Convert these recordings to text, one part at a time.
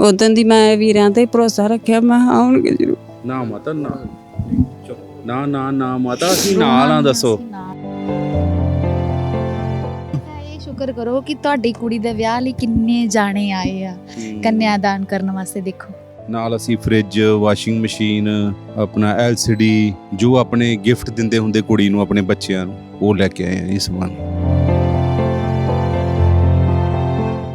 ਉਦੋਂ ਦੀ ਮੈਂ ਵੀਰਾਂ ਤੇ ਭਰੋਸਾ ਰੱਖਿਆ ਮੈਂ ਕਿਹਾ ਆਉਣਗੇ ਜ਼ਰੂਰ। ਨਾ ਮਾਤਾ ਨਾ। ਨਾ ਨਾ ਨਾ ਮਾਤਾ ਅਸੀਂ ਨਾਲ ਆ ਦੱਸੋ। ਇਹ ਸ਼ੁਕਰ ਕਰੋ ਕਿ ਤੁਹਾਡੀ ਕੁੜੀ ਦੇ ਵਿਆਹ ਲਈ ਕਿੰਨੇ ਜਾਣੇ ਆਏ ਆ। ਕੰਨਿਆਦਾਨ ਕਰਨ ਵਾਸਤੇ ਦੇਖੋ। ਨਾਲ ਅਸੀਂ ਫ੍ਰਿਜ ਵਾਸ਼ਿੰਗ ਮਸ਼ੀਨ ਆਪਣਾ LCD ਜੋ ਆਪਣੇ ਗਿਫਟ ਦਿੰਦੇ ਹੁੰਦੇ ਕੁੜੀ ਨੂੰ ਆਪਣੇ ਬੱਚਿਆਂ ਨੂੰ ਉਹ ਲੈ ਕੇ ਆਏ ਆ ਇਹ ਸਮਾਨ।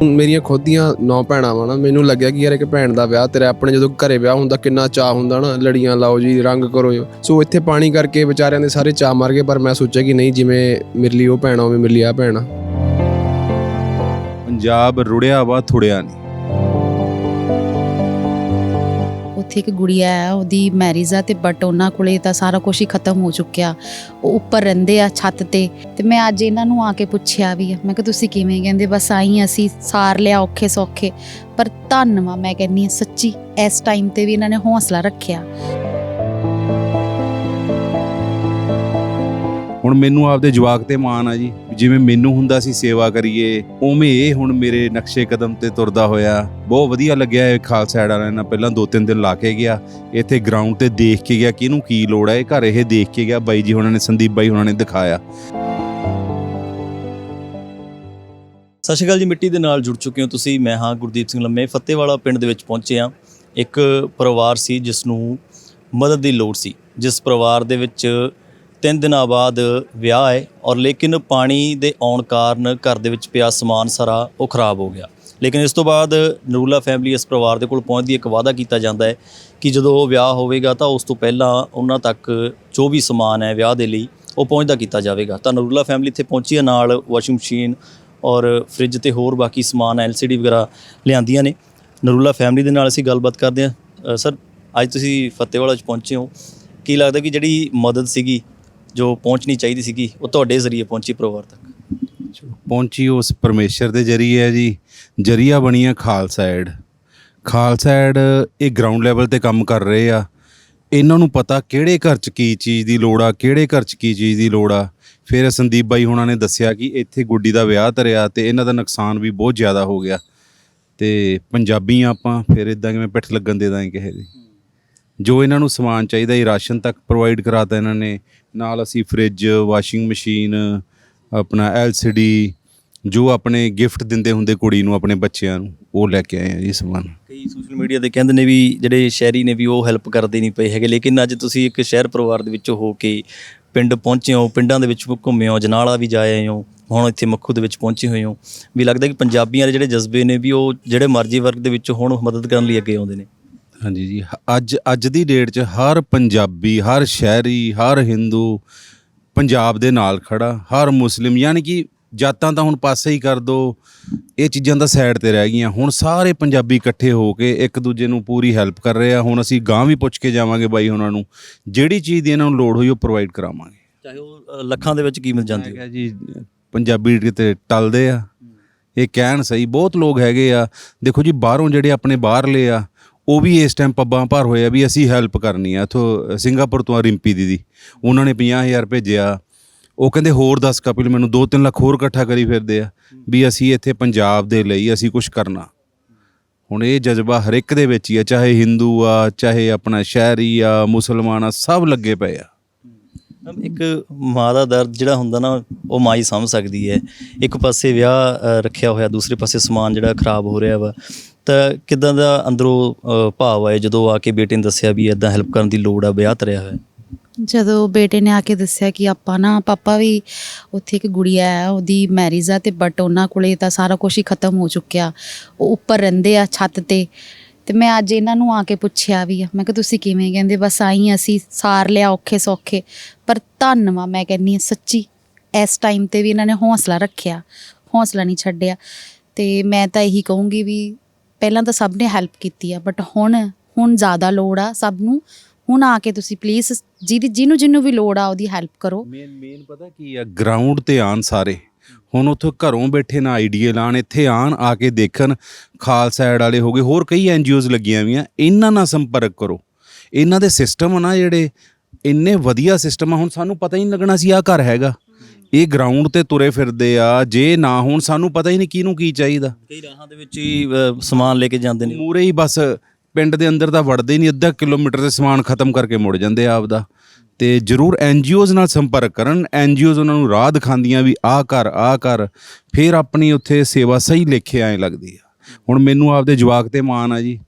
ਹੁਣ ਮੇਰੀਆਂ ਖੁਦ ਦੀਆਂ ਨੌ ਭੈਣਾਂ ਵਾ ਨਾ ਮੈਨੂੰ ਲੱਗਿਆ ਕਿ ਯਾਰ ਇੱਕ ਭੈਣ ਦਾ ਵਿਆਹ ਤੇਰਾ ਆਪਣੇ ਜਦੋਂ ਘਰੇ ਵਿਆਹ ਹੁੰਦਾ ਕਿੰਨਾ ਚਾਹ ਹੁੰਦਾ ਨਾ ਲੜੀਆਂ ਲਾਓ ਜੀ ਰੰਗ ਕਰੋ ਸੋ ਇੱਥੇ ਪਾਣੀ ਕਰਕੇ ਵਿਚਾਰਿਆਂ ਦੇ ਸਾਰੇ ਚਾਹ ਮਾਰ ਗਏ ਪਰ ਮੈਂ ਸੋਚਿਆ ਕਿ ਨਹੀਂ ਜਿਵੇਂ ਮੇਰੇ ਲਈ ਉਹ ਭੈਣ ਆ, ਉਵੇਂ ਮੇਰੇ ਲਈ ਆ ਭੈਣ ਆ। ਪੰਜਾਬ ਰੁੜਿਆ ਵਾ ਥੁੜਿਆ ਨਹੀਂ ਉੱਥੇ ਇੱਕ ਗੁੜੀਆ ਹੈ, ਉਹਦੀ ਮੈਰਿਜ ਆ ਤੇ ਬਟ ਉਹਨਾਂ ਕੋਲੇ ਤਾਂ ਸਾਰਾ ਕੁਝ ਹੀ ਖਤਮ ਹੋ ਚੁੱਕਿਆ। ਉਹ ਉੱਪਰ ਰਹਿੰਦੇ ਆ ਛੱਤ ਤੇ ਤੇ ਮੈਂ ਅੱਜ ਇਹਨਾਂ ਨੂੰ ਆ ਕੇ ਪੁੱਛਿਆ ਵੀ ਆ ਮੈਂ ਕਿਹਾ, ਤੁਸੀਂ ਕਿਵੇਂ? ਕਹਿੰਦੇ, ਬਸ ਆਈ ਅਸੀਂ, ਸਾਰ ਲਿਆ ਔਖੇ ਸੌਖੇ। ਪਰ ਧੰਨਵਾਦ ਮੈਂ ਕਹਿੰਨੀ ਹਾਂ, ਸੱਚੀ ਇਸ ਟਾਈਮ ਤੇ ਵੀ ਇਹਨਾਂ ਨੇ ਹੌਸਲਾ ਰੱਖਿਆ। ਹੁਣ ਮੈਨੂੰ ਆਪਦੇ ਜਵਾਕ ਤੇ ਮਾਣ ਆ ਜੀ। ਜਿਵੇਂ ਮੈਨੂੰ ਹੁੰਦਾ ਸੀ ਸੇਵਾ ਕਰੀਏ, ਉਵੇਂ ਇਹ ਹੁਣ ਮੇਰੇ ਨਕਸ਼ੇ ਕਦਮ ਤੇ ਤੁਰਦਾ ਹੋਇਆ। ਬਹੁਤ ਵਧੀਆ ਲੱਗਿਆ ਇਹ ਖਾਲਸਾ ਐਡ ਵਾਲਿਆਂ ਨਾਲ। ਪਹਿਲਾਂ ਦੋ ਤਿੰਨ ਦਿਨ ਲਾ ਕੇ ਗਿਆ। ਇੱਥੇ ਗਰਾਊਂਡ ਤੇ ਦੇਖ ਕੇ ਗਿਆ ਕਿ ਇਹਨੂੰ ਕੀ ਲੋੜ ਹੈ ਇਹ ਘਰ ਇਹ ਦੇਖ ਕੇ ਗਿਆ। ਬਾਈ ਜੀ ਉਹਨਾਂ ਨੇ, ਸੰਦੀਪ ਬਾਈ ਉਹਨਾਂ ਨੇ ਦਿਖਾਇਆ। ਸਤਿ ਸ਼੍ਰੀ ਅਕਾਲ ਜੀ। ਮਿੱਟੀ ਦੇ ਨਾਲ ਜੁੜ ਚੁੱਕੇ ਹੋ ਤੁਸੀਂ। ਮੈਂ ਹਾਂ ਗੁਰਦੀਪ ਸਿੰਘ ਲੰਮੇ ਫੱਤੇਵਾਲਾ ਪਿੰਡ ਦੇ ਵਿੱਚ ਪਹੁੰਚੇ ਹਾਂ। ਇੱਕ ਪਰਿਵਾਰ ਸੀ ਜਿਸ ਨੂੰ ਮਦਦ ਦੀ ਲੋੜ ਸੀ। ਜਿਸ ਪਰਿਵਾਰ ਦੇ ਵਿੱਚ ਤਿੰਨ ਦਿਨਾਂ ਬਾਅਦ ਵਿਆਹ ਹੈ ਔਰ ਲੇਕਿਨ ਪਾਣੀ ਦੇ ਆਉਣ ਕਾਰਨ ਘਰ ਦੇ ਵਿੱਚ ਪਿਆ ਸਮਾਨ ਸਾਰਾ ਉਹ ਖਰਾਬ ਹੋ ਗਿਆ। ਲੇਕਿਨ ਇਸ ਤੋਂ ਬਾਅਦ ਨਰੂਲਾ ਫੈਮਿਲੀ ਇਸ ਪਰਿਵਾਰ ਦੇ ਕੋਲ ਪਹੁੰਚਦੀ ਇੱਕ ਵਾਅਦਾ ਕੀਤਾ ਜਾਂਦਾ ਹੈ ਕਿ ਜਦੋਂ ਉਹ ਵਿਆਹ ਹੋਵੇਗਾ ਤਾਂ ਉਸ ਤੋਂ ਪਹਿਲਾਂ ਉਹਨਾਂ ਤੱਕ ਜੋ ਵੀ ਸਮਾਨ ਹੈ ਵਿਆਹ ਦੇ ਲਈ ਉਹ ਪਹੁੰਚਦਾ ਕੀਤਾ ਜਾਵੇਗਾ। ਤਾਂ ਨਰੂਲਾ ਫੈਮਿਲੀ ਇੱਥੇ ਪਹੁੰਚੀ ਹੈ ਨਾਲ ਵਾਸ਼ਿੰਗ ਮਸ਼ੀਨ ਔਰ ਫ੍ਰਿਜ ਤੇ ਹੋਰ ਬਾਕੀ ਸਮਾਨ ਐਲਸੀਡੀ ਵਗੈਰਾ ਲਿਆਂਦੀਆਂ ਨੇ। ਨਰੂਲਾ ਫੈਮਿਲੀ ਦੇ ਨਾਲ ਅਸੀਂ ਗੱਲਬਾਤ ਕਰਦੇ ਹਾਂ। ਸਰ, ਅੱਜ ਤੁਸੀਂ ਫਤਿਹਵਾਲਾ ਚ ਪਹੁੰਚੇ ਹੋ। ਕੀ ਲੱਗਦਾ ਕਿ ਜਿਹੜੀ ਮਦਦ ਸੀਗੀ ਜੋ ਪਹੁੰਚਣੀ ਚਾਹੀਦੀ ਸੀਗੀ, ਉਹ ਤੁਹਾਡੇ ਜ਼ਰੀਏ ਪਹੁੰਚੀ ਪਰਿਵਾਰ ਤੱਕ? ਪਹੁੰਚੀ ਉਸ ਪਰਮੇਸ਼ਰ ਦੇ ਜਰੀਏ ਹੈ ਜੀ। ਜਰੀਆ ਬਣੀ ਹੈ ਖਾਲਸਾ ਐਡ ਖਾਲਸਾ ਐਡ ਇਹ ਗਰਾਊਂਡ ਲੈਵਲ ਤੇ ਕੰਮ ਕਰ ਰਹੇ ਆ। ਇਹਨਾਂ ਨੂੰ ਪਤਾ ਕਿਹੜੇ ਘਰ 'ਚ ਕੀ ਚੀਜ਼ ਦੀ ਲੋੜ ਆ, ਕਿਹੜੇ ਘਰ 'ਚ ਕੀ ਚੀਜ਼ ਦੀ ਲੋੜ ਆ। ਫਿਰ ਸੰਦੀਪ ਬਾਈ ਹੁਣਾਂ ਨੇ ਦੱਸਿਆ ਕਿ ਇੱਥੇ ਗੁੱਡੀ ਦਾ ਵਿਆਹ ਧਰਿਆ ਤੇ ਇਹਨਾਂ ਦਾ ਨੁਕਸਾਨ ਵੀ ਬਹੁਤ ਜ਼ਿਆਦਾ ਹੋ ਗਿਆ। ਤੇ ਪੰਜਾਬੀ ਆ ਆਪਾਂ, ਫਿਰ ਇਦਾਂ ਕਿਵੇਂ ਪਿੱਠ ਲੱਗਣ ਦੇ ਦਾਂਗੇ ਕਿਸੇ ਦੀ? ਜੋ ਇਹਨਾਂ ਨੂੰ ਸਮਾਨ ਚਾਹੀਦਾ ਇਹ ਰਾਸ਼ਨ ਤੱਕ ਪ੍ਰੋਵਾਈਡ ਕਰਾਤਾ ਇਹਨਾਂ ਨੇ। ਨਾਲ ਅਸੀਂ ਫ੍ਰਿਜ ਵਾਸ਼ਿੰਗ ਮਸ਼ੀਨ ਆਪਣਾ LCD ਜੋ ਆਪਣੇ ਗਿਫਟ ਦਿੰਦੇ ਹੁੰਦੇ ਕੁੜੀ ਨੂੰ, ਆਪਣੇ ਬੱਚਿਆਂ ਨੂੰ, ਉਹ ਲੈ ਕੇ ਆਏ ਆ ਜੀ ਸਮਾਨ। ਕਈ ਸੋਸ਼ਲ ਮੀਡੀਆ ਤੇ ਕਹਿੰਦੇ ਨੇ ਵੀ ਜਿਹੜੇ ਸ਼ਹਿਰੀ ਨੇ ਵੀ ਉਹ ਹੈਲਪ ਕਰਦੇ ਨਹੀਂ ਪਏ ਹੈਗੇ, ਲੇਕਿਨ ਅੱਜ ਤੁਸੀਂ ਇੱਕ ਸ਼ਹਿਰ ਪਰਿਵਾਰ ਦੇ ਵਿੱਚੋਂ ਹੋ ਕੇ ਪਿੰਡ ਪਹੁੰਚੇ ਹੋ, ਪਿੰਡਾਂ ਦੇ ਵਿੱਚ ਘੁੰਮੇ ਹੋ, ਜਨਾਲਾ ਵੀ ਜਾਏ ਆਏ ਹੋ, ਹੁਣ ਇੱਥੇ ਮੱਖੂ ਦੇ ਵਿੱਚ ਪਹੁੰਚੇ ਹੋਏ ਹੋ, ਵੀ ਲੱਗਦਾ ਕਿ ਪੰਜਾਬੀਆਂ ਦੇ ਜਿਹੜੇ ਜਜ਼ਬੇ ਨੇ ਵੀ ਉਹ ਜਿਹੜੇ ਮਰਜ਼ੀ ਵਰਗ ਦੇ ਵਿੱਚ ਹੁਣ, ਮਦਦ ਕਰਨ ਲਈ ਅੱਗੇ ਆਉਂਦੇ ਨੇ। ਹਾਂਜੀ ਜੀ ਹ- ਅੱਜ ਅੱਜ ਦੀ ਡੇਟ 'ਚ ਹਰ ਪੰਜਾਬੀ ਹਰ ਸ਼ਹਿਰੀ ਹਰ ਹਿੰਦੂ ਪੰਜਾਬ ਦੇ ਨਾਲ ਖੜਾ ਹਰ ਮੁਸਲਿਮ ਯਾਨੀ ਕਿ ਜਾਤਾਂ ਤਾਂ ਹੁਣ ਪਾਸੇ ਹੀ ਕਰ ਦੋ ਇਹ ਚੀਜ਼ਾਂ ਤਾਂ ਸਾਈਡ ਤੇ ਰਹਿ ਗਈਆਂ। ਹੁਣ ਸਾਰੇ ਪੰਜਾਬੀ ਇਕੱਠੇ ਹੋ ਕੇ ਇੱਕ ਦੂਜੇ ਨੂੰ ਪੂਰੀ ਹੈਲਪ ਕਰ ਰਹੇ ਆ। ਹੁਣ ਅਸੀਂ ਗਾਂ ਵੀ ਪੁੱਛ ਕੇ ਜਾਵਾਂਗੇ ਬਾਈ ਉਹਨਾਂ ਨੂੰ ਜਿਹੜੀ ਚੀਜ਼ ਦੀ ਇਹਨਾਂ ਨੂੰ ਲੋੜ ਹੋਈ ਉਹ ਪ੍ਰੋਵਾਈਡ ਕਰਾਵਾਂਗੇ। ਚਾਹੇ ਉਹ ਅ, ਲੱਖਾਂ ਦੇ ਵਿੱਚ ਕੀ ਮਿਲ ਜਾਂਦੀ ਹੈ। ਜੀ ਪੰਜਾਬੀ ਕਿਤੇ ਟਲਦੇ ਆ ਇਹ ਕਹਿਣ ਸਹੀ ਬਹੁਤ ਲੋਕ ਹੈਗੇ ਆ। ਦੇਖੋ ਜੀ ਬਾਹਰੋਂ ਜਿਹੜੇ ਆਪਣੇ ਬਾਹਰਲੇ ਆ ਉਹ ਵੀ ਇਸ ਟਾਈਮ ਪੱਬਾਂ ਭਰ ਹੋਏ ਆ ਵੀ ਅਸੀਂ ਹੈਲਪ ਕਰਨੀ ਆ। ਇਥੋਂ ਸਿੰਗਾਪੁਰ ਤੋਂ ਆ ਰਿੰਪੀ ਦੀਦੀ। ਉਹਨਾਂ ਨੇ 50000 ਭੇਜਿਆ। ਉਹ ਕਹਿੰਦੇ ਹੋਰ 10 ਕਪਿਲ ਮੈਨੂੰ 2-3 ਲੱਖ ਹੋਰ ਇਕੱਠਾ ਕਰੀ ਫਿਰਦੇ ਆ ਵੀ ਅਸੀਂ ਇੱਥੇ ਪੰਜਾਬ ਦੇ ਲਈ ਅਸੀਂ ਕੁਝ ਕਰਨਾ। ਹੁਣ ਇਹ ਜਜ਼ਬਾ ਹਰ ਇੱਕ ਦੇ ਵਿੱਚ ਹੀ ਆ, ਚਾਹੇ ਹਿੰਦੂ ਆ, ਚਾਹੇ ਆਪਣਾ ਸ਼ਹਿਰੀ ਆ, ਮੁਸਲਮਾਨ ਆ, ਸਭ ਲੱਗੇ ਪਏ ਆ। ਇੱਕ ਮਾਂ ਦਾ ਦਰਦ ਜਿਹੜਾ ਹੁੰਦਾ ਨਾ, ਉਹ ਮਾਂ ਹੀ ਸਮਝ ਸਕਦੀ ਹੈ। ਇੱਕ ਪਾਸੇ ਵਿਆਹ ਰੱਖਿਆ ਹੋਇਆ, ਦੂਸਰੇ ਪਾਸੇ ਸਮਾਨ ਜਿਹੜਾ ਖਰਾਬ ਹੋ ਰਿਹਾ ਵਾ। ਤਾਂ ਕਿਦਾਂ ਦਾ ਅੰਦਰੋਂ ਭਾਵ ਆਏ ਜਦੋਂ ਆ ਕੇ ਬੇਟੇ ਨੇ ਦੱਸਿਆ ਵੀ ਇਦਾਂ ਹੈਲਪ ਕਰਨ ਦੀ ਲੋੜ ਆ, ਵਿਆਹ ਧਰਿਆ ਹੋਇਆ? ਜਦੋਂ ਬੇਟੇ ਨੇ ਆ ਕੇ ਦੱਸਿਆ ਕਿ ਆਪਾਂ ਨਾ, ਪਾਪਾ ਵੀ ਉੱਥੇ ਇੱਕ ਗੁੜੀਆ ਹੈ ਉਹਦੀ ਮੈਰਿਜ ਆ ਤੇ ਬਟ ਉਹਨਾਂ ਕੋਲੇ ਤਾਂ ਸਾਰਾ ਕੁਝ ਹੀ ਖਤਮ ਹੋ ਚੁੱਕਿਆ। ਉਹ ਉੱਪਰ ਰਹਿੰਦੇ ਆ ਛੱਤ ਤੇ। ਤੇ ਮੈਂ ਅੱਜ ਇਹਨਾਂ ਨੂੰ ਆ ਕੇ ਪੁੱਛਿਆ ਵੀ ਆ। ਮੈਂ ਕਿਹਾ, ਤੁਸੀਂ ਕਿਵੇਂ? ਕਹਿੰਦੇ, ਬਸ ਆਈ ਅਸੀਂ, ਸਾਰ ਲਿਆ ਔਖੇ ਸੌਖੇ। ਪਰ ਧੰਨਵਾਦ ਮੈਂ ਕਹਿੰਨੀ ਹਾਂ, ਸੱਚੀ, ਇਸ ਟਾਈਮ ਤੇ ਵੀ ਇਹਨਾਂ ਨੇ ਹੌਸਲਾ ਰੱਖਿਆ, ਹੌਸਲਾ ਨਹੀਂ ਛੱਡਿਆ। ਤੇ ਮੈਂ ਤਾਂ ਇਹੀ ਕਹੂੰਗੀ ਵੀ ਪਹਿਲਾਂ ਤਾਂ ਸਭ ਨੇ ਹੈਲਪ ਕੀਤੀ ਆ ਬਟ ਹੁਣ ਹੁਣ ਜ਼ਿਆਦਾ ਲੋੜ ਆ ਸਭ ਨੂੰ। ਹੁਣ ਆ ਕੇ ਤੁਸੀਂ ਪਲੀਜ਼ ਜਿਹਦੀ, ਜਿਹਨੂੰ ਜਿਹਨੂੰ ਵੀ ਲੋੜ ਆ, ਉਹਦੀ ਹੈਲਪ ਕਰੋ। ਮੇਨ ਮੇਨ ਪਤਾ ਕੀ ਆ ਗਰਾਊਂਡ ਤੇ ਆਣ ਸਾਰੇ। ਹੁਣ ਉੱਥੋਂ ਘਰੋਂ ਬੈਠੇ ਨਾ ਆਈਡੀਏ ਲਾਣ ਇੱਥੇ ਆਣ ਆ ਕੇ ਦੇਖਣ ਖਾਲਸਾ ਐਡ ਵਾਲੇ ਹੋਗੇ ਹੋਰ ਕਈ ਐਨਜੀਓਜ਼ ਲੱਗੀਆਂ ਵੀਆਂ ਇਹਨਾਂ ਨਾਲ ਸੰਪਰਕ ਕਰੋ। ਇਹਨਾਂ ਦੇ ਸਿਸਟਮ ਆ ਨਾ ਜਿਹੜੇ ਇੰਨੇ ਵਧੀਆ ਸਿਸਟਮ ਆ ਹੁਣ ਸਾਨੂੰ ਪਤਾ ਹੀ ਨਹੀਂ ਲੱਗਣਾ ਸੀ ਆ ਘਰ ਹੈਗਾ। ਇਹ ਗਰਾਊਂਡ ਤੇ ਤੁਰੇ ਫਿਰਦੇ ਆ ਜੇ ਨਾ ਹੋਣ ਸਾਨੂੰ ਪਤਾ ਹੀ ਨਹੀਂ ਕਿਹਨੂੰ ਕੀ ਚਾਹੀਦਾ। ਕਈ ਰਾਹਾਂ ਦੇ ਵਿੱਚ ਹੀ ਸਮਾਨ ਲੈ ਕੇ ਜਾਂਦੇ ਨੇ। ਮੂਰੇ ਹੀ ਬਸ ਪਿੰਡ ਦੇ ਅੰਦਰ ਤਾਂ ਵੜਦੇ ਹੀ ਨਹੀਂ ਅੱਧਾ ਕਿਲੋਮੀਟਰ ਦੇ ਸਮਾਨ ਖਤਮ ਕਰਕੇ ਮੁੜ ਜਾਂਦੇ ਆ ਆਪਦਾ। ਤੇ ਜਰੂਰ ਐਨਜੀਓਜ਼ ਨਾਲ ਸੰਪਰਕ ਕਰਨ ਐਨਜੀਓਜ਼ ਉਹਨਾਂ ਨੂੰ ਰਾਹ ਦਿਖਾਉਂਦੀਆਂ ਵੀ ਆਹ ਕਰ ਆਹ ਕਰ, ਫਿਰ ਆਪਣੀ ਉੱਥੇ ਸੇਵਾ ਸਹੀ ਲੇਖੇ ਆਏ ਲੱਗਦੀ ਆ। ਹੁਣ ਮੈਨੂੰ ਆਪਦੇ ਜਵਾਕ ਤੇ ਮਾਣ ਆ ਜੀ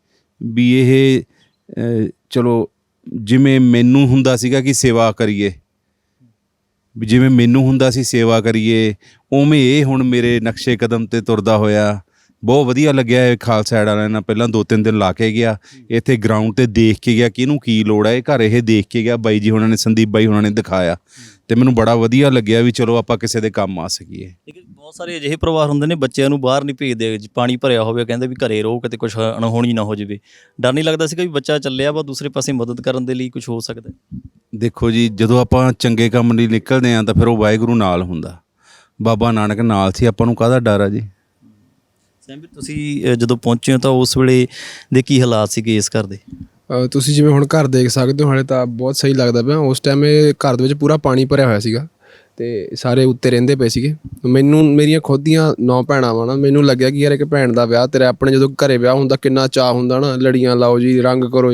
ਵੀ ਇਹ ਚਲੋ ਜਿਵੇਂ ਮੈਨੂੰ ਹੁੰਦਾ ਸੀਗਾ ਕਿ ਸੇਵਾ ਕਰੀਏ, ਵੀ ਜਿਵੇਂ ਮੈਨੂੰ ਹੁੰਦਾ ਸੀ ਸੇਵਾ ਕਰੀਏ, ਉਵੇਂ ਇਹ ਹੁਣ ਮੇਰੇ ਨਕਸ਼ੇ ਕਦਮ ਤੇ ਤੁਰਦਾ ਹੋਇਆ। ਬਹੁਤ ਵਧੀਆ ਲੱਗਿਆ ਇਹ ਖਾਲਸਾ ਐਡ ਵਾਲਿਆਂ ਨਾਲ। ਪਹਿਲਾਂ ਦੋ ਤਿੰਨ ਦਿਨ ਲਾ ਕੇ ਗਿਆ। ਇੱਥੇ ਗਰਾਊਂਡ ਤੇ ਦੇਖ ਕੇ ਗਿਆ ਕਿ ਇਹਨੂੰ ਕੀ ਲੋੜ ਹੈ ਇਹ ਘਰ ਇਹ ਦੇਖ ਕੇ ਗਿਆ ਬਾਈ ਜੀ ਹੁਣਾਂ ਨੇ ਸੰਦੀਪ ਬਾਈ ਹੁਣਾਂ ਨੇ ਦਿਖਾਇਆ। ਤੇ ਮੈਨੂੰ ਬੜਾ ਵਧੀਆ ਲੱਗਿਆ ਵੀ ਚਲੋ ਆਪਾਂ ਕਿਸੇ ਦੇ ਕੰਮ ਆ ਸਕੀਏ। ਲੇਕਿਨ ਬਹੁਤ ਸਾਰੇ ਅਜਿਹੇ ਪਰਿਵਾਰ ਹੁੰਦੇ ਨੇ ਬੱਚਿਆਂ ਨੂੰ ਬਾਹਰ ਨਹੀਂ ਭੇਜਦੇ। ਜੇ ਪਾਣੀ ਭਰਿਆ ਹੋਵੇ ਕਹਿੰਦੇ ਵੀ ਘਰੇ ਰਹੋ ਕਿਤੇ ਕੁਝ ਅਣਹੋਣੀ ਨਾ ਹੋ ਜਾਵੇ। ਡਰ ਨਹੀਂ ਲੱਗਦਾ ਸੀ ਕਿ ਵੀ ਬੱਚਾ ਚੱਲਿਆ ਵਾ ਦੂਸਰੇ ਪਾਸੇ ਮਦਦ ਕਰਨ ਦੇ ਲਈ ਕੁਝ ਹੋ ਸਕਦਾ? ਦੇਖੋ ਜੀ ਜਦੋਂ ਆਪਾਂ ਚੰਗੇ ਕੰਮ ਲਈ ਨਿਕਲਦੇ ਆਂ ਤਾਂ ਫਿਰ ਉਹ ਵਾਹਿਗੁਰੂ ਨਾਲ ਹੁੰਦਾ। ਬਾਬਾ ਨਾਨਕ ਨਾਲ ਸੀ ਆਪਾਂ ਨੂੰ ਕਾਹਦਾ ਡਰ ਆ ਜੀ? ਸੈਮਵੀਰ ਤੁਸੀਂ ਜਦੋਂ ਪਹੁੰਚੇ ਹੋ ਤਾਂ ਉਸ ਵੇਲੇ ਦੇ ਕੀ ਹਾਲਾਤ ਸੀਗੇ ਇਸ ਘਰ ਦੇ? ਤੁਸੀਂ ਜਿਵੇਂ ਹੁਣ ਘਰ ਦੇਖ ਸਕਦੇ ਹੋ, ਹਾਲੇ ਤਾਂ ਬਹੁਤ ਸਹੀ ਲੱਗਦਾ ਪਿਆ। ਉਸ ਟਾਈਮ ਇਹ ਘਰ ਦੇ ਵਿੱਚ ਪੂਰਾ ਪਾਣੀ ਭਰਿਆ ਹੋਇਆ ਸੀਗਾ ਤੇ ਸਾਰੇ ਉੱਤੇ ਰਹਿੰਦੇ ਪਏ ਸੀਗੇ। ਮੈਨੂੰ, ਮੇਰੀਆਂ ਖੁਦ ਦੀਆਂ ਨੌ ਭੈਣਾਂ ਵਾ ਨਾ, ਮੈਨੂੰ ਲੱਗਿਆ ਕਿ ਯਾਰ ਇੱਕ ਭੈਣ ਦਾ ਵਿਆਹ, ਤੇਰੇ ਆਪਣੇ ਜਦੋਂ ਘਰੇ ਵਿਆਹ ਹੁੰਦਾ, ਕਿੰਨਾ ਚਾਹ ਹੁੰਦਾ ਨਾ, ਲੜੀਆਂ ਲਾਓ ਜੀ, ਰੰਗ ਕਰੋ